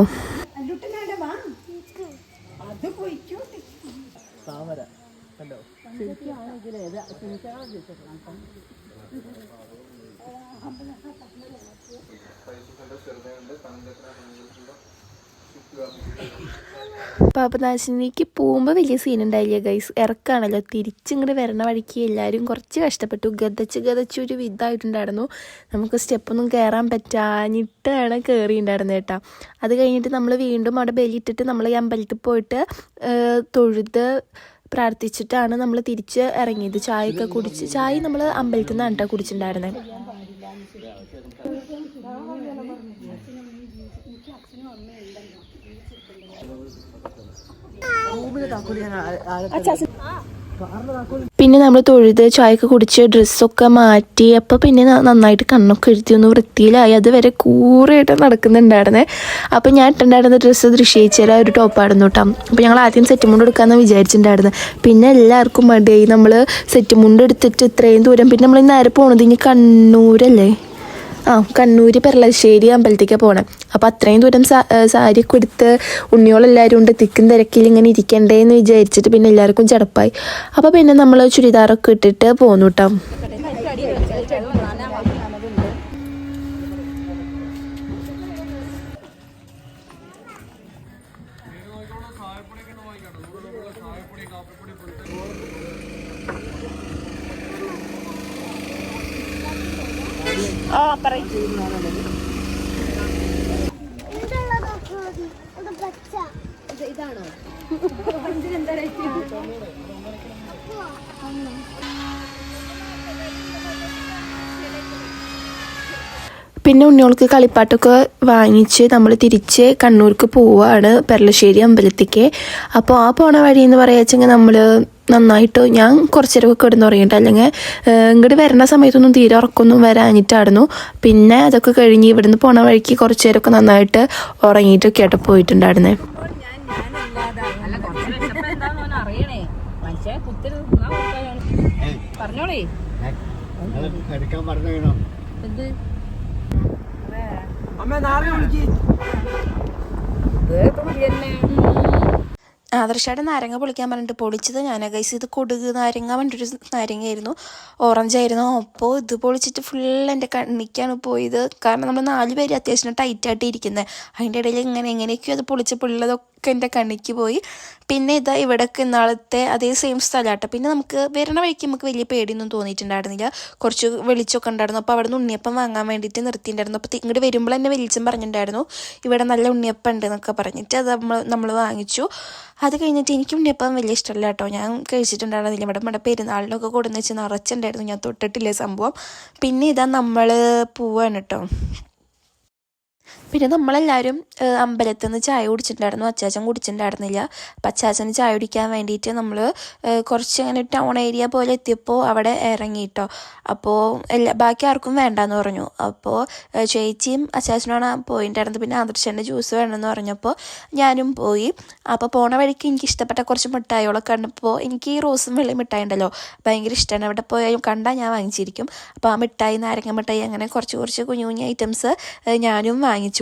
പാപനാശിനിക്ക് പോകുമ്പോൾ വലിയ സീൻ ഉണ്ടായില്ല ഗൈസ് ഇറക്കാണല്ലോ. തിരിച്ചിങ്ങോട്ട് വരണ വഴിക്ക് എല്ലാവരും കുറച്ച് കഷ്ടപ്പെട്ടു. ഗതച്ച് ഗതച്ച് ഒരു വിധമായിട്ടുണ്ടായിരുന്നു നമുക്ക് സ്റ്റെപ്പൊന്നും കയറാൻ പറ്റാഞ്ഞിട്ടാണ് കയറിയിട്ടുണ്ടായിരുന്നത് കേട്ടോ. അത് കഴിഞ്ഞിട്ട് നമ്മൾ വീണ്ടും അവിടെ ബലിയിട്ടിട്ട് നമ്മൾ ഈ അമ്പലത്തിൽ പോയിട്ട് തൊഴുത് പ്രാർത്ഥിച്ചിട്ടാണ് നമ്മൾ തിരിച്ച് ഇറങ്ങിയത്. ചായയൊക്കെ കുടിച്ച് ചായ നമ്മൾ അമ്പലത്തിൽ നിന്ന് അണ്ട കുടിച്ചിട്ടുണ്ടായിരുന്നത് അച്ഛാ. പിന്നെ നമ്മൾ തൊഴുത് ചായയൊക്കെ കുടിച്ച് ഡ്രസ്സൊക്കെ മാറ്റി അപ്പോൾ പിന്നെ നന്നായിട്ട് കണ്ണൊക്കെ എഴുതി ഒന്ന് വൃത്തിയിലായി. അതുവരെ കൂറായിട്ട് നടക്കുന്നുണ്ടായിരുന്നേ. അപ്പോൾ ഞാൻ ഇട്ടുണ്ടായിരുന്ന ഡ്രസ്സ് ദൃശ്യിച്ചാൽ ഒരു ടോപ്പായിരുന്നു കേട്ടോ അപ്പോൾ ഞങ്ങൾ ആദ്യം സെറ്റ് മുണ്ട് എടുക്കാമെന്ന് വിചാരിച്ചിട്ടുണ്ടായിരുന്നു. പിന്നെ എല്ലാവർക്കും മടിയായി നമ്മൾ സെറ്റ് മുണ്ട് എടുത്തിട്ട് ഇത്രയും ദൂരം. പിന്നെ നമ്മൾ നേരെ പോണത് ഇനി കണ്ണൂരല്ലേ? ആ കണ്ണൂർ പെരളശ്ശേരി അമ്പലത്തേക്കാണ് പോകണം അപ്പോൾ അത്രയും ദൂരം സാരി കൊടുത്ത് ഉണ്ണിയോളെല്ലാവരും ഉണ്ട് തിക്കും തിരക്കിൽ ഇങ്ങനെ ഇരിക്കണ്ടേ എന്ന് വിചാരിച്ചിട്ട് പിന്നെ എല്ലാവർക്കും ചടപ്പായി. അപ്പോൾ പിന്നെ നമ്മൾ ചുരിദാറൊക്കെ ഇട്ടിട്ട് പോന്നു കേട്ടോ Oo, oh, pare. പിന്നെ ഉണ്ണിയോൾക്ക് കളിപ്പാട്ടൊക്കെ വാങ്ങിച്ച് നമ്മൾ തിരിച്ച് കണ്ണൂർക്ക് പോവുകയാണ് പെരളശ്ശേരി അമ്പലത്തേക്ക്. അപ്പോൾ ആ പോണ വഴി എന്ന് പറയാച്ചെങ്കിൽ നമ്മൾ നന്നായിട്ട് ഞാൻ കുറച്ച് നേരമൊക്കെ കിടന്ന് ഉറങ്ങിയിട്ട് അല്ലെങ്കിൽ ഇങ്ങോട്ട് വരുന്ന സമയത്തൊന്നും തീരെ ഉറക്കൊന്നും വരാഞ്ഞിട്ടായിരുന്നു. പിന്നെ അതൊക്കെ കഴിഞ്ഞ് ഇവിടുന്ന് പോണ വഴിക്ക് കുറച്ച് നേരമൊക്കെ നന്നായിട്ട് ഉറങ്ങിയിട്ടൊക്കെ ആയിട്ട് പോയിട്ടുണ്ടായിരുന്നേ. പറഞ്ഞോളേ എടുക്കാൻ പറഞ്ഞു ആദർശയുടെ നാരങ്ങ പൊളിക്കാൻ പറഞ്ഞിട്ട് പൊളിച്ചത് ഞാൻ ഗൈസ് ഇത് കൊടുക് നാരങ്ങ പറഞ്ഞിട്ടൊരു നാരങ്ങയായിരുന്നു. ഓറഞ്ച് ആയിരുന്നു. അപ്പോൾ ഇത് പൊളിച്ചിട്ട് ഫുൾ എന്റെ കണ്ണിക്കാണ് പോയത്. കാരണം നമ്മൾ നാല് പേര് അത്യാവശ്യം ടൈറ്റായിട്ട് ഇരിക്കുന്നത് അതിന്റെ ഇടയിൽ ഇങ്ങനെ എങ്ങനെയൊക്കെയോ അത് പൊളിച്ചപ്പോൾ ഉള്ളതൊക്കെ എന്റെ കണ്ണിക്ക് പോയി. പിന്നെ ഇതാ ഇവിടെയൊക്കെ ഇന്നാളത്തെ അതേ സെയിം സ്ഥലമാട്ടോ. പിന്നെ നമുക്ക് വരണ വഴിക്ക് നമുക്ക് വലിയ പേടിയൊന്നും തോന്നിയിട്ടുണ്ടായിരുന്നില്ല. കുറച്ച് വെളിച്ചമൊക്കെ ഉണ്ടായിരുന്നു. അപ്പോൾ അവിടെ നിന്ന് ഉണ്ണിയപ്പം വാങ്ങാൻ വേണ്ടിയിട്ട് നിർത്തിയിട്ടുണ്ടായിരുന്നു. അപ്പോൾ ഇങ്ങോട്ട് വരുമ്പോൾ തന്നെ വെളിച്ചം പറഞ്ഞിട്ടുണ്ടായിരുന്നു. ഇവിടെ നല്ല ഉണ്ണിയപ്പം ഉണ്ട് എന്നൊക്കെ പറഞ്ഞിട്ട് അത് നമ്മൾ നമ്മൾ വാങ്ങിച്ചു. അത് കഴിഞ്ഞിട്ട് എനിക്ക് ഉണ്ണിയപ്പം വലിയ ഇഷ്ടമല്ല കേട്ടോ. ഞാൻ കഴിച്ചിട്ടുണ്ടായിരുന്നില്ല. ഇവിടെ നമ്മുടെ പെരുന്നാളിനൊക്കെ കൊടുന്ന് വെച്ച് നിറച്ചുണ്ടായിരുന്നു. ഞാൻ തൊട്ടിട്ടില്ല സംഭവം. പിന്നെ ഇതാ നമ്മൾ പോവാണ് കേട്ടോ. പിന്നെ നമ്മളെല്ലാവരും അമ്പലത്തിൽ നിന്ന് ചായ കുടിച്ചിട്ടുണ്ടായിരുന്നു. അച്ചാച്ചൻ കുടിച്ചിട്ടുണ്ടായിരുന്നില്ല. അപ്പം അച്ചാച്ചന് ചായ കുടിക്കാൻ വേണ്ടിയിട്ട് നമ്മൾ കുറച്ച് അങ്ങനെ ടൗൺ ഏരിയ പോലെ എത്തിയപ്പോൾ അവിടെ ഇറങ്ങി കേട്ടോ അപ്പോൾ എല്ലാ ബാക്കി ആർക്കും വേണ്ടാന്ന് പറഞ്ഞു. അപ്പോൾ ചേച്ചിയും അച്ചാച്ചനാണ് പോയിട്ടുണ്ടായിരുന്നത് പിന്നെ ആദർശന്റെ ജ്യൂസ് വേണമെന്ന് പറഞ്ഞപ്പോൾ ഞാനും പോയി. അപ്പോൾ പോണ വഴിക്ക് എനിക്ക് ഇഷ്ടപ്പെട്ട കുറച്ച് മിഠായികളൊക്കെ കണ്ടപ്പോൾ എനിക്ക് ഈ റോസും വെള്ളി മിഠായി ഉണ്ടല്ലോ ഭയങ്കര ഇഷ്ടമാണ് അവിടെ പോയാലും കണ്ടാൽ ഞാൻ വാങ്ങിച്ചിരിക്കും. അപ്പോൾ ആ മിഠായി നാരങ്ങ മിഠായി അങ്ങനെ കുറച്ച് കുറച്ച് കുഞ്ഞു കുഞ്ഞു ഐറ്റംസ് ഞാനും വാങ്ങിച്ചു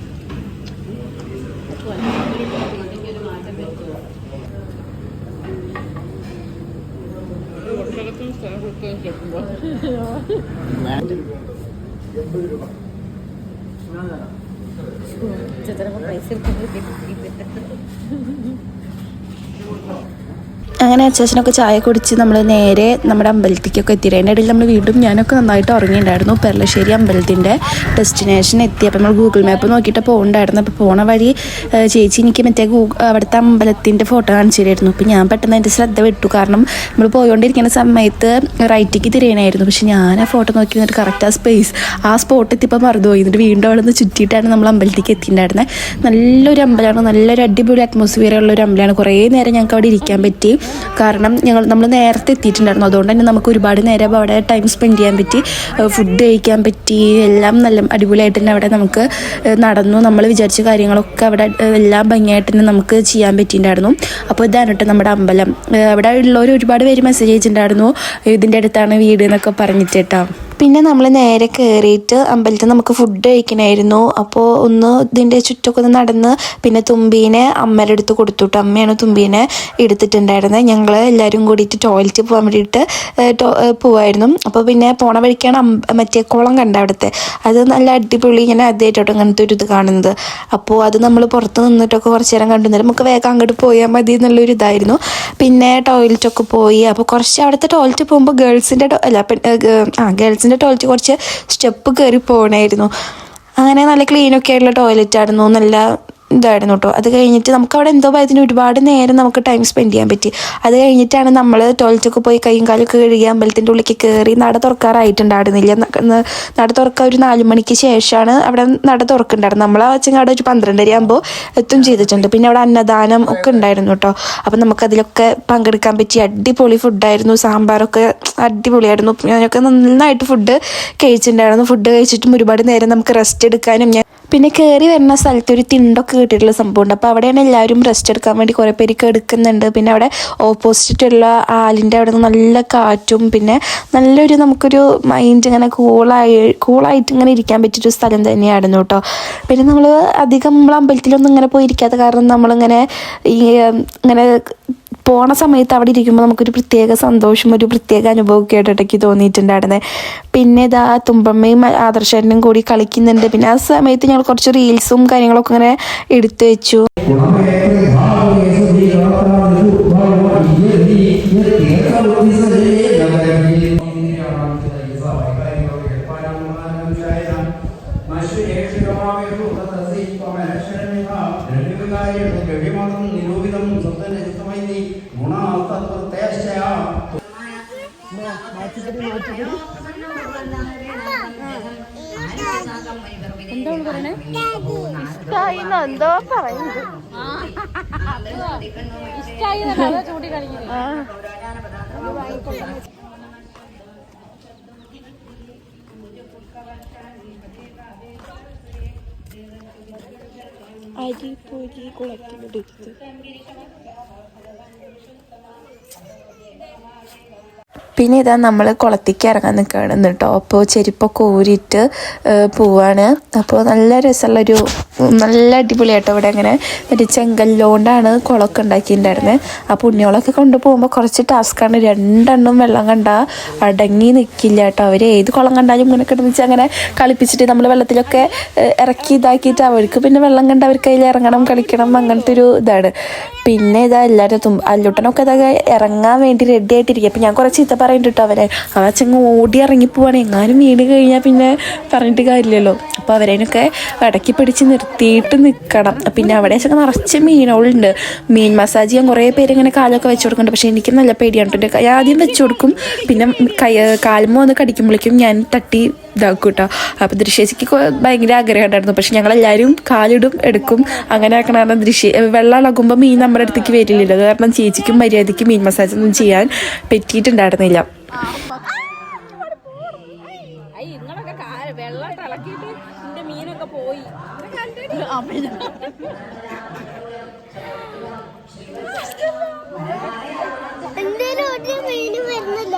있어요. 그렇게 예쁜 거. 제대로 못 봐. 있을 거 അങ്ങനെ അച്ചാച്ചനൊക്കെ ചായ കുടിച്ച് നമ്മൾ നേരെ നമ്മുടെ അമ്പലത്തിലേക്കൊക്കെ എത്തി. അതിന്റെ ഇടയിൽ നമ്മൾ വീണ്ടും ഞാനൊക്കെ നന്നായിട്ട് ഉറങ്ങിയിട്ടുണ്ടായിരുന്നു പെർലശ്ശേരി അമ്പലത്തിന്റെ ഡെസ്റ്റിനേഷൻ എത്തി. അപ്പോൾ നമ്മൾ ഗൂഗിൾ മാപ്പ് നോക്കിയിട്ട് പോകണ്ടായിരുന്നു. അപ്പോൾ പോണ വഴി ചേച്ചി എനിക്ക് മറ്റേ ഗൂഗിൾ അവിടുത്തെ അമ്പലത്തിന്റെ ഫോട്ടോ കാണിച്ചു തരായിരുന്നു അപ്പോൾ ഞാൻ പെട്ടെന്ന് എന്റെ ശ്രദ്ധ വിട്ടു. കാരണം നമ്മൾ പോയോണ്ടിരിക്കുന്ന സമയത്ത് റൈറ്റിക്ക് തിരിയണമായിരുന്നു പക്ഷെ ഞാൻ ആ ഫോട്ടോ നോക്കി നിന്നിട്ട് കറക്റ്റ് ആ സ്പേസ് ആ സ്പോട്ട് എത്തിയപ്പോൾ മറന്നുപോയി. എന്നിട്ട് വീണ്ടും അവിടെ നിന്ന് ചുറ്റിയിട്ടാണ് നമ്മൾ അമ്പലത്തിലേക്ക് എത്തിയിട്ടുണ്ടായിരുന്നത് നല്ലൊരു അമ്പലമാണ്. നല്ലൊരു അടിപൊളി അറ്റ്മോസ്ഫിയർ ഉള്ള ഒരു അമ്പലമാണ്. കുറേ നേരം ഞങ്ങൾക്ക് അവിടെ ഇരിക്കാൻ പറ്റി. കാരണം ഞങ്ങൾ നമ്മൾ നേരത്തെ എത്തിയിട്ടുണ്ടായിരുന്നു. അതുകൊണ്ട് തന്നെ നമുക്ക് ഒരുപാട് നേരം അവിടെ ടൈം സ്പെൻഡ് ചെയ്യാൻ പറ്റി. ഫുഡ് കഴിക്കാൻ പറ്റി. എല്ലാം നല്ല അടിപൊളിയായിട്ട് തന്നെ അവിടെ നമുക്ക് നടന്നു. നമ്മൾ വിചാരിച്ച കാര്യങ്ങളൊക്കെ അവിടെ എല്ലാം ഭംഗിയായിട്ട് തന്നെ നമുക്ക് ചെയ്യാൻ പറ്റിയിട്ടുണ്ടായിരുന്നു. അപ്പോൾ ഇതാണ് കേട്ടോ നമ്മുടെ അമ്പലം. അവിടെ ഉള്ളവർ ഒരുപാട് പേര് മെസ്സേജ് അയച്ചിട്ടുണ്ടായിരുന്നു. ഇതിന്റെ അടുത്താണ് വീട് എന്നൊക്കെ പറഞ്ഞിട്ട് കേട്ടോ. പിന്നെ നമ്മൾ നേരെ കയറിയിട്ട് അമ്പലത്തിൽ നമുക്ക് ഫുഡ് കഴിക്കണമായിരുന്നു അപ്പോൾ ഒന്ന് ഇതിന്റെ ചുറ്റൊക്കെ ഒന്ന് നടന്ന് പിന്നെ തുമ്പീനെ അമ്മയുടെ അടുത്ത് കൊടുത്തു അമ്മയാണ് തുമ്പീനെ എടുത്തിട്ടുണ്ടായിരുന്നത് ഞങ്ങൾ എല്ലാവരും കൂടിയിട്ട് ടോയ്ലറ്റിൽ പോകാൻ വേണ്ടിയിട്ട് പോവായിരുന്നു. അപ്പോൾ പിന്നെ പോണ വഴിക്കാണ് മറ്റേ കുളം കണ്ട അവിടുത്തെ. അത് നല്ല അടിപൊളി ഇങ്ങനെ ആദ്യമായിട്ടോ അങ്ങനത്തെ ഒരു ഇത് കാണുന്നത്. അപ്പോൾ അത് നമ്മൾ പുറത്ത് നിന്നിട്ടൊക്കെ കുറച്ച് നേരം കണ്ടു. നമുക്ക് വേഗം അങ്ങോട്ട് പോയാൽ മതി എന്നുള്ളൊരു ഇതായിരുന്നു. പിന്നെ ടോയ്ലറ്റൊക്കെ പോയി. അപ്പോൾ കുറച്ച് അവിടുത്തെ ടോയ്ലറ്റ് പോകുമ്പോൾ ഗേൾസിന്റെ അല്ല ആ ഗേൾസിന്റെ ടോയ്ലറ്റ് കുറച്ച് സ്റ്റെപ്പ് കയറി പോകണമായിരുന്നു അങ്ങനെ നല്ല ക്ലീനൊക്കെ ആയിട്ടുള്ള ടോയ്ലറ്റ് ആയിരുന്നു. നല്ല ഇതായിരുന്നു കേട്ടോ അത് കഴിഞ്ഞിട്ട് നമുക്ക് അവിടെ എന്തോ പോയതിന് ഒരുപാട് നേരം നമുക്ക് ടൈം സ്പെൻഡ് ചെയ്യാൻ പറ്റി. അത് കഴിഞ്ഞിട്ടാണ് നമ്മൾ ടോയ്ലറ്റൊക്കെ പോയി കൈയും കാലൊക്കെ കഴുകി അമ്പലത്തിന്റെ ഉള്ളിലേക്ക് കയറി നട തുറക്കാറായിട്ടുണ്ടായിരുന്നില്ല. നട തുറക്കാൻ ഒരു നാല് മണിക്ക് ശേഷമാണ് അവിടെ നട തുറക്കുന്നുണ്ടായിരുന്നത്. നമ്മൾ ആ അവിടെ ഒരു പന്ത്രണ്ടര ആകുമ്പോൾ എത്തും ചെയ്തിട്ടുണ്ട്. പിന്നെ അവിടെ അന്നദാനം ഒക്കെ ഉണ്ടായിരുന്നു കേട്ടോ അപ്പം നമുക്കതിലൊക്കെ പങ്കെടുക്കാൻ പറ്റി. അടിപൊളി ഫുഡായിരുന്നു സാമ്പാറൊക്കെ അടിപൊളിയായിരുന്നു. ഞാനൊക്കെ നന്നായിട്ട് ഫുഡ് കഴിച്ചിട്ടുണ്ടായിരുന്നു. ഫുഡ് കഴിച്ചിട്ടും ഒരുപാട് നേരം നമുക്ക് റെസ്റ്റ് എടുക്കാനും ഞാൻ പിന്നെ കയറി വരുന്ന സ്ഥലത്ത് ഒരു തിണ്ടൊക്കെ കിട്ടിയിട്ടുള്ള സംഭവമുണ്ട്. അപ്പോൾ അവിടെയാണ് എല്ലാവരും റെസ്റ്റ് എടുക്കാൻ വേണ്ടി കുറേ പേരൊക്കെ എടുക്കുന്നുണ്ട്. പിന്നെ അവിടെ ഓപ്പോസിറ്റുള്ള ആലിന്റെ അവിടെ നിന്ന് നല്ല കാറ്റും പിന്നെ നല്ലൊരു നമുക്കൊരു മൈൻഡ് ഇങ്ങനെ കൂളായി കൂളായിട്ട് ഇങ്ങനെ ഇരിക്കാൻ പറ്റിയൊരു സ്ഥലം തന്നെയായിരുന്നു കേട്ടോ. പിന്നെ നമ്മൾ അധികം നമ്മൾ അമ്പലത്തിലൊന്നും ഇങ്ങനെ പോയിരിക്കാത്ത കാരണം നമ്മളിങ്ങനെ ഈ ഇങ്ങനെ പോണ സമയത്ത് അവിടെ ഇരിക്കുമ്പോൾ നമുക്കൊരു പ്രത്യേക സന്തോഷം ഒരു പ്രത്യേക അനുഭവമൊക്കെ ആയിട്ട് ഇടയ്ക്ക് തോന്നിയിട്ടുണ്ടായിരുന്നേ. പിന്നെ ഇതാ തുമ്പമ്മയും ആദർശനും കൂടി കളിക്കുന്നുണ്ട്. പിന്നെ ആ സമയത്ത് ഞങ്ങൾ കുറച്ച് റീൽസും കാര്യങ്ങളൊക്കെ ഇങ്ങനെ എടുത്തു വെച്ചു. എന്തോ പറയുന്നത് അരിപ്പൊരി കുളത്തിനെടുത്ത് പിന്നെ ഇതാ നമ്മൾ കുളത്തേക്ക് ഇറങ്ങാൻ നിൽക്കുകയാണ് കേട്ടോ അപ്പോൾ ചെരുപ്പൊക്കെ ഊരിയിട്ട് പോവാണ്. അപ്പോൾ നല്ല രസമുള്ളൊരു നല്ല അടിപൊളിയാട്ടോ ഇവിടെ അങ്ങനെ മറ്റേ ചെങ്കല്ലോണ്ടാണ് കുളമൊക്കെ ഉണ്ടാക്കിയിട്ടുണ്ടായിരുന്നത് ആ പുണ്യോളൊക്കെ കൊണ്ടുപോകുമ്പോൾ കുറച്ച് ടാസ്ക്കാണ് രണ്ടെണ്ണം വെള്ളം കണ്ട അടങ്ങി നിൽക്കില്ല കേട്ടോ. അവർ ഏത് കുളം കണ്ടാലും ഇങ്ങനെ കിടന്നിച്ച് അങ്ങനെ കളിപ്പിച്ചിട്ട് നമ്മൾ വെള്ളത്തിലൊക്കെ ഇറക്കി ഇതാക്കിയിട്ട് അവർക്ക് പിന്നെ വെള്ളം കണ്ട അവർക്ക് അതിൽ ഇറങ്ങണം കളിക്കണം അങ്ങനത്തെ ഒരു ഇതാണ്. പിന്നെ ഇതാ എല്ലാവരും തുമ്പ അല്ലുട്ടനൊക്കെ ഇതൊക്കെ ഇറങ്ങാൻ വേണ്ടി റെഡി ആയിട്ടിരിക്കുക അപ്പം ഞാൻ കുറച്ച് ചീത്ത പറയുന്നുണ്ട് കേട്ടോ അവരെ. അവ ചെങ്ങ് ഓടി ഇറങ്ങിപ്പോവാണ് എങ്ങാനും വീണ് കഴിഞ്ഞാൽ പിന്നെ പറഞ്ഞിട്ട് കാര്യമില്ലല്ലോ. അപ്പോൾ അവരേനൊക്കെ ഇടയ്ക്ക് പിടിച്ച് നിർത്തിയിട്ട് നിൽക്കണം പിന്നെ അവിടെ വെച്ചൊക്കെ നിറച്ച് മീനുകളുണ്ട്. മീൻ മസാജ് ചെയ്യാൻ കുറേ പേര് ഇങ്ങനെ കാലൊക്കെ വെച്ച് കൊടുക്കുന്നുണ്ട്. പക്ഷേ എനിക്ക് നല്ല പേടിയാണ്. എന്റെ കൈ ആദ്യം വെച്ച് കൊടുക്കും. പിന്നെ കൈ കാൽമ വന്ന് കടിക്കുമ്പോഴേക്കും ഞാൻ തട്ടി ഇതാക്കും കേട്ടോ. അപ്പോൾ ദൃശ്യക്ക് ഭയങ്കര ആഗ്രഹം ഉണ്ടായിരുന്നു. പക്ഷെ ഞങ്ങളെല്ലാവരും കാലിടും എടുക്കും. അങ്ങനെ ആക്കണ ദൃശ്യ വെള്ളം ഇളകുമ്പോൾ മീൻ നമ്മുടെ അടുത്തേക്ക് വരില്ലല്ലോ. കാരണം ചേച്ചിക്കും മര്യാദയ്ക്ക് മീൻ മസാജ് ഒന്നും ചെയ്യാൻ പറ്റിയിട്ടുണ്ടായിരുന്നില്ല ഐ ഇങ്ങളൊക്കെ കാ- വെള്ളം തിളക്കിയിട്ട് എന്റെ മീനൊക്കെ പോയി എന്തേലും ഒരു മീനും വരുന്നില്ല.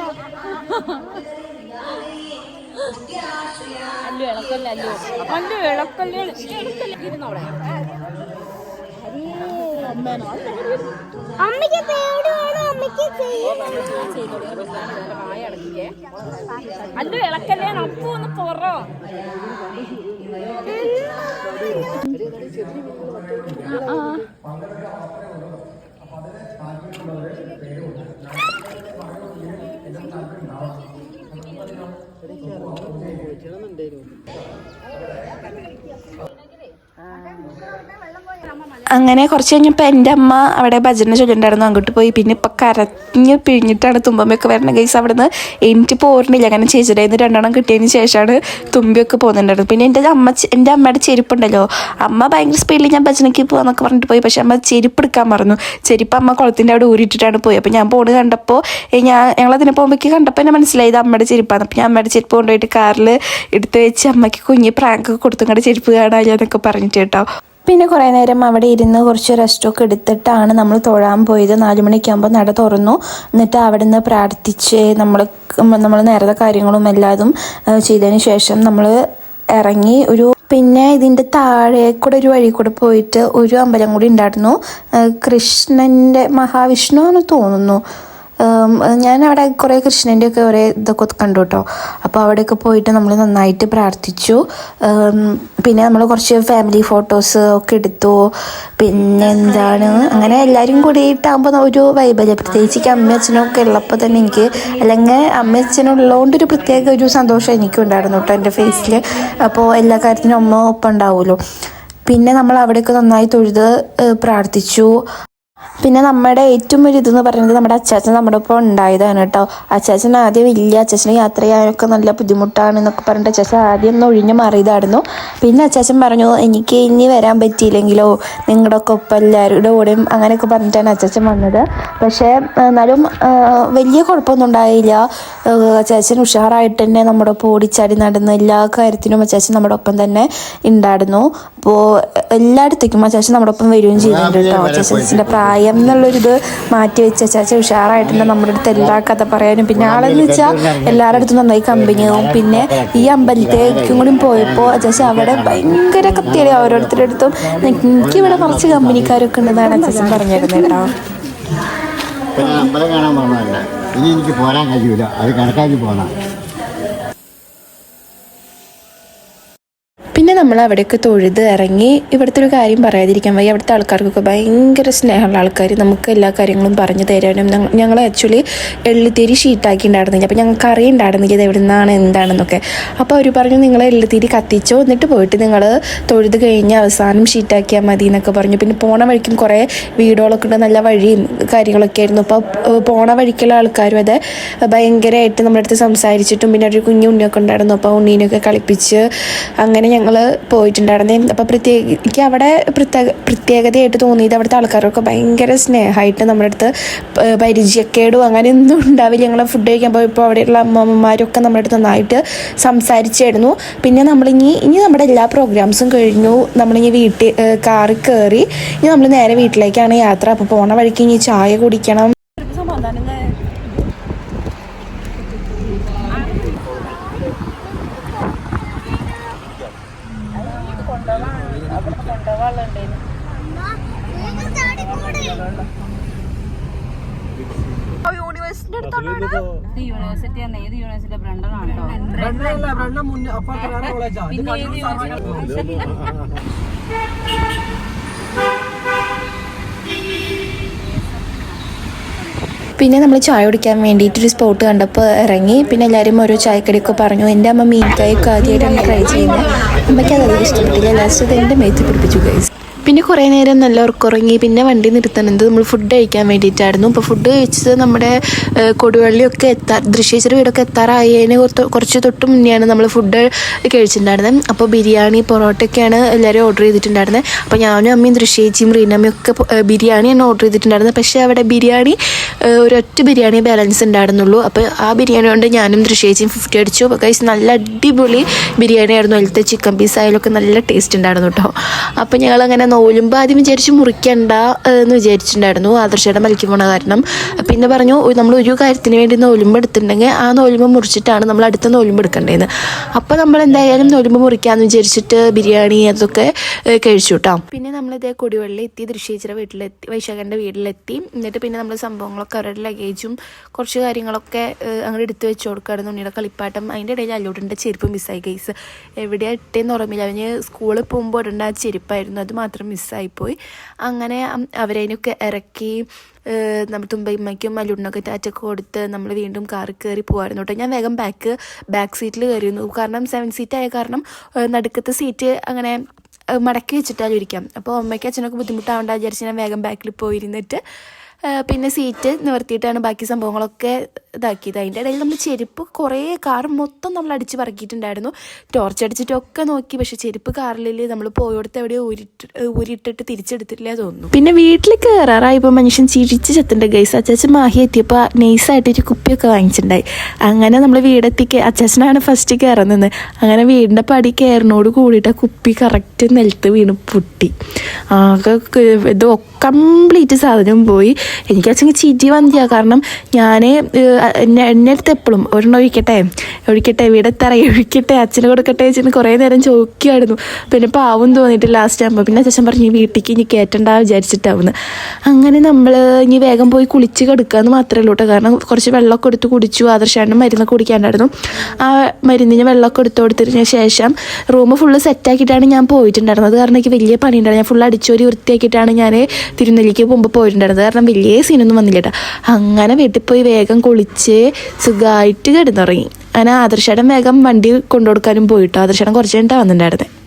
അല്ലു ഇളക്കല്ല അല്ലു. അല്ലു ഇളക്കല്ലേ ഇരുന്നോടെ അമ്മയ്ക്ക് പേടിയാണ് അമ്മയ്ക്ക് അല്ലു ഇളക്കല്ലേ അപ്പു ഒന്ന് പൊറോ 嗯 അങ്ങനെ കുറച്ച് കഴിഞ്ഞപ്പോൾ എന്റെ അമ്മ അവിടെ ഭജന ചൊല്ലിണ്ടായിരുന്നു. അങ്ങോട്ട് പോയി. പിന്നെ ഇപ്പം കരഞ്ഞ് പിഴിഞ്ഞിട്ടാണ് തുമ്പമ്മയൊക്കെ വരണ ഗൈസ് അവിടെ നിന്ന് എനിക്ക് പോരുന്നില്ല അങ്ങനെ ചേച്ചിയുടെ നിന്ന് രണ്ടെണ്ണം കിട്ടിയതിന് ശേഷമാണ് തുമ്പിയൊക്കെ പോകുന്നുണ്ടായിരുന്നത്. പിന്നെ എന്റെ അമ്മ എന്റെ അമ്മയുടെ ചെരുപ്പുണ്ടല്ലോ. അമ്മ ഭയങ്കര സ്പീഡിൽ ഞാൻ ഭജനയ്ക്ക് പോകാമെന്നൊക്കെ പറഞ്ഞിട്ട് പോയി. പക്ഷെ അമ്മ ചെരുപ്പ് എടുക്കാൻ പറഞ്ഞു ചെരുപ്പ് അമ്മ കുളത്തിന്റെ അവിടെ ഊരിയിട്ടിട്ടാണ് പോയി. അപ്പോൾ ഞാൻ പോണ് കണ്ടപ്പോൾ ഞാൻ ഞങ്ങളതിനെ പോകുമ്പോഴേക്ക് കണ്ടപ്പോൾ എന്നെ മനസ്സിലായി ഇത് അമ്മയുടെ ചെരുപ്പാണ്. അപ്പോൾ ഞാൻ അമ്മയുടെ ചെരുപ്പ് കൊണ്ടുപോയിട്ട് കാറിൽ എടുത്ത് വെച്ച് അമ്മയ്ക്ക് കുഞ്ഞ് പ്രാങ്ക് ഒക്കെ കൊടുത്തും കൂടെ ചെരുപ്പ് കാണാമല്ലോ എന്നൊക്കെ പറഞ്ഞിട്ട് കേട്ടോ. പിന്നെ കുറേ നേരം അവിടെ ഇരുന്ന് കുറച്ച് റെസ്റ്റൊക്കെ എടുത്തിട്ടാണ് നമ്മൾ തൊഴാൻ പോയത്. നാല് മണിക്കാകുമ്പോൾ നട തുറന്നു. എന്നിട്ട് അവിടെ നിന്ന് പ്രാർത്ഥിച്ച് നമ്മൾ നമ്മൾ നേരത്തെ കാര്യങ്ങളും എല്ലാതും ചെയ്തതിന് ശേഷം നമ്മൾ ഇറങ്ങി ഒരു പിന്നെ ഇതിന്റെ താഴെ കൂടെ ഒരു വഴി കൂടെ പോയിട്ട് ഒരു അമ്പലം കൂടി ഉണ്ടായിരുന്നു. കൃഷ്ണന്റെ മഹാവിഷ്ണു എന്ന് തോന്നുന്നു. ഞാൻ അവിടെ കുറേ കൃഷ്ണന്റെയൊക്കെ ഒരേ ഇതൊക്കെ കണ്ടു കേട്ടോ അപ്പോൾ അവിടെയൊക്കെ പോയിട്ട് നമ്മൾ നന്നായിട്ട് പ്രാർത്ഥിച്ചു. പിന്നെ നമ്മൾ കുറച്ച് ഫാമിലി ഫോട്ടോസ് ഒക്കെ എടുത്തു. പിന്നെ എന്താണ്? അങ്ങനെ എല്ലാവരും കൂടിയിട്ടാകുമ്പോൾ ഒരു വൈബല്ലേ പ്രത്യേകിച്ച് എനിക്ക് ഉള്ളപ്പോൾ തന്നെ എനിക്ക് അല്ലെങ്കിൽ അമ്മയും അച്ഛനും ഒരു പ്രത്യേക ഒരു സന്തോഷം എനിക്കും ഉണ്ടായിരുന്നു കേട്ടോ എന്റെ ഫേസിൽ അപ്പോൾ എല്ലാ കാര്യത്തിനും അമ്മ ഒപ്പം ഉണ്ടാവുമല്ലോ. പിന്നെ നമ്മൾ അവിടെയൊക്കെ നന്നായി തൊഴുത് പ്രാർത്ഥിച്ചു. പിന്നെ നമ്മുടെ ഏറ്റവും ഒരു ഇതെന്ന് പറയുന്നത് നമ്മുടെ അച്ചാച്ചൻ നമ്മുടെ ഒപ്പം ഉണ്ടായതാണ് കേട്ടോ. അച്ചാച്ചൻ ആദ്യം ഇല്ല. അച്ചാച്ചന് യാത്ര ചെയ്യാനൊക്കെ നല്ല ബുദ്ധിമുട്ടാണ് എന്നൊക്കെ പറഞ്ഞിട്ട് അച്ചാച്ചൻ ആദ്യം ഒന്ന് ഒഴിഞ്ഞു മാറിയതായിരുന്നു. പിന്നെ അച്ചാച്ചൻ പറഞ്ഞു എനിക്ക് ഇനി വരാൻ പറ്റിയില്ലെങ്കിലോ? നിങ്ങളുടെ ഒക്കെ ഒപ്പം എല്ലാവരുടെ കൂടെയും അങ്ങനെയൊക്കെ പറഞ്ഞിട്ടാണ് അച്ചാച്ചൻ വന്നത്. പക്ഷേ എന്നാലും വലിയ കുഴപ്പമൊന്നും ഉണ്ടായില്ല. അച്ചാച്ചൻ ഉഷാറായിട്ട് തന്നെ നമ്മുടെ ഒപ്പം ഓടിച്ചാടി നടന്ന് എല്ലാ കാര്യത്തിനും അച്ചാച്ചൻ നമ്മുടെ ഒപ്പം തന്നെ ഉണ്ടായിരുന്നു. അപ്പോൾ എല്ലായിടത്തേക്കും അച്ചാച്ചൻ നമ്മുടെ ഒപ്പം വരികയും ചെയ്യുന്നുണ്ട് കേട്ടോ. അച്ചാച്ചന്റെ പ്രായം എന്നുള്ളൊരിത് മാറ്റി വെച്ച അച്ചാച്ചൻ ഉഷാറായിട്ടുണ്ട്. നമ്മുടെ അടുത്ത് എല്ലാ കഥ പറയാനും. പിന്നെ ആളെന്ന് വെച്ചാൽ എല്ലാവരുടെ അടുത്തും നന്നായി കമ്പനിയാവും പിന്നെ ഈ അമ്പലത്തേക്കും കൂടി പോയപ്പോൾ അച്ചാച്ചൻ അവിടെ ഭയങ്കര കത്തിയടി. ഓരോരുത്തരുടെ അടുത്തും എനിക്കിവിടെ കുറച്ച് കമ്പനിക്കാരൊക്കെ ഉണ്ടെന്നാണ് അച്ചാച്ചൻ പറഞ്ഞിരുന്നത് കേട്ടോ. ഇപ്പൊ ഞാൻ അമ്പലം കാണാൻ പറഞ്ഞതല്ല? ഇനി എനിക്ക് പോരാൻ കഴിയൂല. അത് കണക്കാക്കി പോകണം പിന്നെ നമ്മൾ അവിടെയൊക്കെ തൊഴുത് ഇറങ്ങി ഇവിടുത്തെ ഒരു കാര്യം പറയാതിരിക്കാൻ വയ്യ. അവിടുത്തെ ആൾക്കാർക്കൊക്കെ ഭയങ്കര സ്നേഹമുള്ള ആൾക്കാർ. നമുക്ക് എല്ലാ കാര്യങ്ങളും പറഞ്ഞു തരാനും ഞങ്ങൾ ആക്ച്വലി എള്ളുത്തിരി ഷീറ്റാക്കി ഉണ്ടായിരുന്നില്ല അപ്പോൾ ഞങ്ങൾക്ക് അറിയുണ്ടായിരുന്നില്ല ഇത് എവിടെ നിന്നാണ് എന്താണെന്നൊക്കെ. അപ്പോൾ അവർ പറഞ്ഞു നിങ്ങൾ എള്ളുത്തിരി കത്തിച്ചോ. എന്നിട്ട് പോയിട്ട് നിങ്ങൾ തൊഴുത് കഴിഞ്ഞ് അവസാനം ഷീറ്റാക്കിയാൽ മതി എന്നൊക്കെ പറഞ്ഞു. പിന്നെ പോണ വഴിക്കും കുറേ വീടുകളൊക്കെ ഉണ്ട്. നല്ല വഴിയും കാര്യങ്ങളൊക്കെ ആയിരുന്നു. അപ്പോൾ പോണ വഴിക്കുള്ള ആൾക്കാരും അത് ഭയങ്കരമായിട്ട് നമ്മുടെ അടുത്ത് സംസാരിച്ചിട്ടും പിന്നെ ഒരു കുഞ്ഞു ഉണ്ണിയൊക്കെ ഉണ്ടായിരുന്നു. അപ്പോൾ ഉണ്ണീനെയൊക്കെ കളിപ്പിച്ച് അങ്ങനെ ഞങ്ങൾ പോയിട്ടുണ്ടായിരുന്നേ. അപ്പോൾ പ്രത്യേക എനിക്ക് അവിടെ പ്രത്യേക പ്രത്യേകതയായിട്ട് തോന്നിയത് അവിടുത്തെ ആൾക്കാരൊക്കെ ഭയങ്കര സ്നേഹമായിട്ട് നമ്മുടെ അടുത്ത് പരിചയക്കേടും അങ്ങനെ ഒന്നും ഉണ്ടാവില്ല. ഞങ്ങൾ ഫുഡ് കഴിക്കാൻ പോയപ്പോൾ അവിടെയുള്ള അമ്മമ്മമാരൊക്കെ നമ്മുടെ അടുത്ത് നന്നായിട്ട് സംസാരിച്ചായിരുന്നു. പിന്നെ നമ്മളിനി ഇനി നമ്മുടെ എല്ലാ പ്രോഗ്രാംസും കഴിഞ്ഞു. നമ്മളിനി വീട്ടിൽ കാറിൽ കയറി ഇനി നമ്മൾ നേരെ വീട്ടിലേക്കാണ് യാത്ര. അപ്പോൾ പോണ വഴിക്ക് ഇനി ചായ കുടിക്കണം. യൂണിവേഴ്സിറ്റി ആണ് ഏത് യൂണിവേഴ്സിറ്റി കേട്ടോ പിന്നെ ഏത് യൂണിവേഴ്സിറ്റി? പിന്നെ നമ്മൾ ചായ കുടിക്കാൻ വേണ്ടിയിട്ടൊരു സ്പോട്ട് കണ്ടപ്പോൾ ഇറങ്ങി. പിന്നെ എല്ലാവരും ഓരോ ചായക്കടിയൊക്കെ പറഞ്ഞു. എന്റെ അമ്മ മീൻ മീൻകായൊക്കെ ആദ്യമായിട്ടാണ് ട്രൈ ചെയ്യുന്നത് അമ്മയ്ക്ക് അത് ഇഷ്ടപ്പെട്ടില്ല. ലാസ്റ്റ് അത് എന്റെ മേത്ത് പിടിപ്പിച്ചു ഗൈസ് പിന്നെ കുറേ നേരം നല്ല ഉറക്കുറങ്ങി പിന്നെ വണ്ടി നിർത്തണത് നമ്മൾ ഫുഡ് കഴിക്കാൻ വേണ്ടിയിട്ടായിരുന്നു. അപ്പോൾ ഫുഡ് കഴിച്ചത് നമ്മുടെ കൊടുവള്ളിയൊക്കെ എത്താ ദൃശ്യേശ്വര വീടൊക്കെ എത്താറായതിന് കുറച്ച് തൊട്ട് മുന്നെയാണ് നമ്മൾ ഫുഡ് കഴിച്ചിട്ടുണ്ടായിരുന്നത് അപ്പോൾ ബിരിയാണി പൊറോട്ടയൊക്കെയാണ് എല്ലാവരും ഓർഡർ ചെയ്തിട്ടുണ്ടായിരുന്നത് അപ്പോൾ ഞാനും അമ്മയും ദൃശ്യേച്ചിയും റീനമ്മയും ഒക്കെ ബിരിയാണിയാണ് ഓർഡർ ചെയ്തിട്ടുണ്ടായിരുന്നത് പക്ഷേ അവിടെ ബിരിയാണി ഒരൊറ്റ ബിരിയാണി ബാലൻസ് ഉണ്ടായിരുന്നുള്ളൂ. അപ്പോൾ ആ ബിരിയാണി കൊണ്ട് ഞാനും ദൃശ്യേച്ചിയും ഫിഫ്റ്റി അടിച്ചു കൈസ് നല്ല അടിപൊളി ബിരിയാണി ആയിരുന്നു അതിലത്തെ ചിക്കൻ പീസ് ആയാലൊക്കെ നല്ല ടേസ്റ്റ് ഉണ്ടായിരുന്നു കേട്ടോ. അപ്പോൾ ഞങ്ങൾ അങ്ങനെ നോലുമ്പോൾ ആദ്യം വിചാരിച്ച് മുറിക്കണ്ട എന്ന് വിചാരിച്ചിട്ടുണ്ടായിരുന്നു. ആദർശയുടെ മലക്കി പോണ കാരണം. പിന്നെ പറഞ്ഞു നമ്മൾ ഒരു കാര്യത്തിന് വേണ്ടി നൂലുമ്പ് എടുത്തിട്ടുണ്ടെങ്കിൽ ആ നൂലുമ്പ് മുറിച്ചിട്ടാണ് നമ്മൾ അടുത്ത നൂലുമ്പ് എടുക്കേണ്ടത് അപ്പോൾ നമ്മൾ എന്തായാലും നൂലുമ്പ് മുറിക്കാമെന്ന് വിചാരിച്ചിട്ട് ബിരിയാണി അതൊക്കെ കഴിച്ചു കേട്ടോ പിന്നെ നമ്മളിതേ കൊടിവെള്ളം എത്തി ദൃശ്യേച്ചിയുടെ വീട്ടിലെത്തി വൈശാഖന്റെ വീട്ടിലെത്തി. എന്നിട്ട് പിന്നെ നമ്മൾ സംഭവങ്ങളൊക്കെ അവരുടെ ലഗേജും കുറച്ച് കാര്യങ്ങളൊക്കെ അങ്ങോട്ട് എടുത്തു വെച്ച് കൊടുക്കുകയായിരുന്നു ഉണ്ണിയുടെ കളിപ്പാട്ടം അതിന്റെ ഇടയിൽ അല്ലൂട്ടിന്റെ ചെരുപ്പ് മിസ്സായി ഗൈസ് എവിടെയാണ് ഇട്ടേന്ന് ഓർമ്മയില്ല. അവന് സ്കൂളിൽ പോകുമ്പോൾ ഇടേണ്ട ആ ചെരുപ്പായിരുന്നു. അത് മാത്രം മിസ്സായിപ്പോയി. അങ്ങനെ അവരതിനൊക്കെ ഇറക്കി നമ്മൾ തുമ്പയ്മയ്ക്കും അല്ലുണ്ണൊക്കെ ടാറ്റൊക്കെ കൊടുത്ത് നമ്മൾ വീണ്ടും കാറിൽ കയറി പോകുമായിരുന്നു കേട്ടോ. ഞാൻ വേഗം ബാക്ക് ബാക്ക് സീറ്റിൽ കയറിയിരുന്നു. കാരണം സെവൻ സീറ്റ് ആയ കാരണം നടുക്കത്തെ സീറ്റ് അങ്ങനെ മടക്കി വെച്ചിട്ടാലും ഇരിക്കാം അപ്പോൾ അമ്മയ്ക്ക് അച്ഛനൊക്കെ ബുദ്ധിമുട്ടാവേണ്ട വിചാരിച്ച് ഞാൻ വേഗം ബാക്കിൽ പോയിരുന്നിട്ട് പിന്നെ സീറ്റ് നിവർത്തിയിട്ടാണ് ബാക്കി സംഭവങ്ങളൊക്കെ ഇതാക്കിയത്. അതിന്റെ ഇടയിൽ നമ്മൾ ചെരുപ്പ് കുറേ കാർ മൊത്തം നമ്മൾ അടിച്ച് പറക്കിയിട്ടുണ്ടായിരുന്നു. ടോർച്ച് അടിച്ചിട്ടൊക്കെ നോക്കി പക്ഷെ ചെരുപ്പ് കാറിൽ നമ്മൾ പോയോടത്ത് എവിടെ ഊരിട്ട് ഊരിട്ടിട്ട് തിരിച്ചെടുത്തില്ല തോന്നുന്നു. പിന്നെ വീട്ടിൽ കയറാറായപ്പോൾ മനുഷ്യൻ ചിരിച്ച് ചത്തുണ്ട്. ഗൈസ് അച്ചാച്ചൻ മാഹി എത്തിയപ്പോൾ നൈസായിട്ട് ഒരു കുപ്പിയൊക്കെ വാങ്ങിച്ചിട്ടുണ്ടായി. അങ്ങനെ നമ്മൾ വീടെത്തിക്ക് അച്ചാച്ചനാണ് ഫസ്റ്റ് കയറുന്നത് അങ്ങനെ വീടിന്റെ പടി കയറിനോട് കൂടിയിട്ട് ആ കുപ്പി കറക്റ്റ് നിലത്ത് വീണ് പൊട്ടി. ആകെ ഇത് കംപ്ലീറ്റ് സാധനം പോയി. എനിക്ക് വെച്ചെങ്കിൽ ചിരി വന്നില്ല കാരണം ഞാൻ എന്നെ അടുത്ത് എപ്പോഴും ഒരെണ്ണം ഒഴിക്കട്ടെ ഒഴിക്കട്ടെ ഇവിടെ തറ ഒഴിക്കട്ടെ അച്ഛന് കൊടുക്കട്ടെ വെച്ചിട്ട് കുറേ നേരം ചോദിക്കുമായിരുന്നു പിന്നെ പാവം തോന്നിയിട്ട് ലാസ്റ്റ് ആകുമ്പോൾ പിന്നെ അച്ഛൻ പറഞ്ഞു വീട്ടിലേക്ക് ഇനി കയറ്റണ്ട വിചാരിച്ചിട്ടാവുന്നു. അങ്ങനെ നമ്മൾ ഇനി വേഗം പോയി കുളിച്ച് കെടുക്കുക എന്ന് മാത്രമേ ഉള്ളൂ കേട്ടോ കാരണം കുറച്ച് വെള്ളമൊക്കെ എടുത്ത് കുടിച്ചു ആദർശാണ്ട് മരുന്നൊക്കെ കുടിക്കാണ്ടായിരുന്നു ആ മരുന്നിന് വെള്ളമൊക്കെ എടുത്ത് കൊടുത്തതിന് ശേഷം റൂം ഫുള്ള് സെറ്റാക്കിയിട്ടാണ് ഞാൻ പോയിട്ടുണ്ടായിരുന്നത്. കാരണം എനിക്ക് വലിയ പണിയുണ്ടായിരുന്നു. ഞാൻ ഫുൾ അടിച്ചോരി വൃത്തിയാക്കിയിട്ടാണ് ഞാൻ തിരുനെല്ലിക്ക് പോകുമ്പോൾ പോയിട്ടുണ്ടായിരുന്നത്. കാരണം വലിയ സീനൊന്നും വന്നില്ല കേട്ടോ അങ്ങനെ വീട്ടിൽ പോയി വേഗം കുളിച്ച് സുഖമായിട്ട് കിടന്നുറങ്ങി. അങ്ങനെ ആദർശേടം വേഗം വണ്ടി കൊണ്ടുകൊടുക്കാനും പോയിട്ടോ. ആദർശേടം കുറച്ച് കഴിഞ്ഞിട്ടാണ് വന്നിട്ടുണ്ടായിരുന്നത്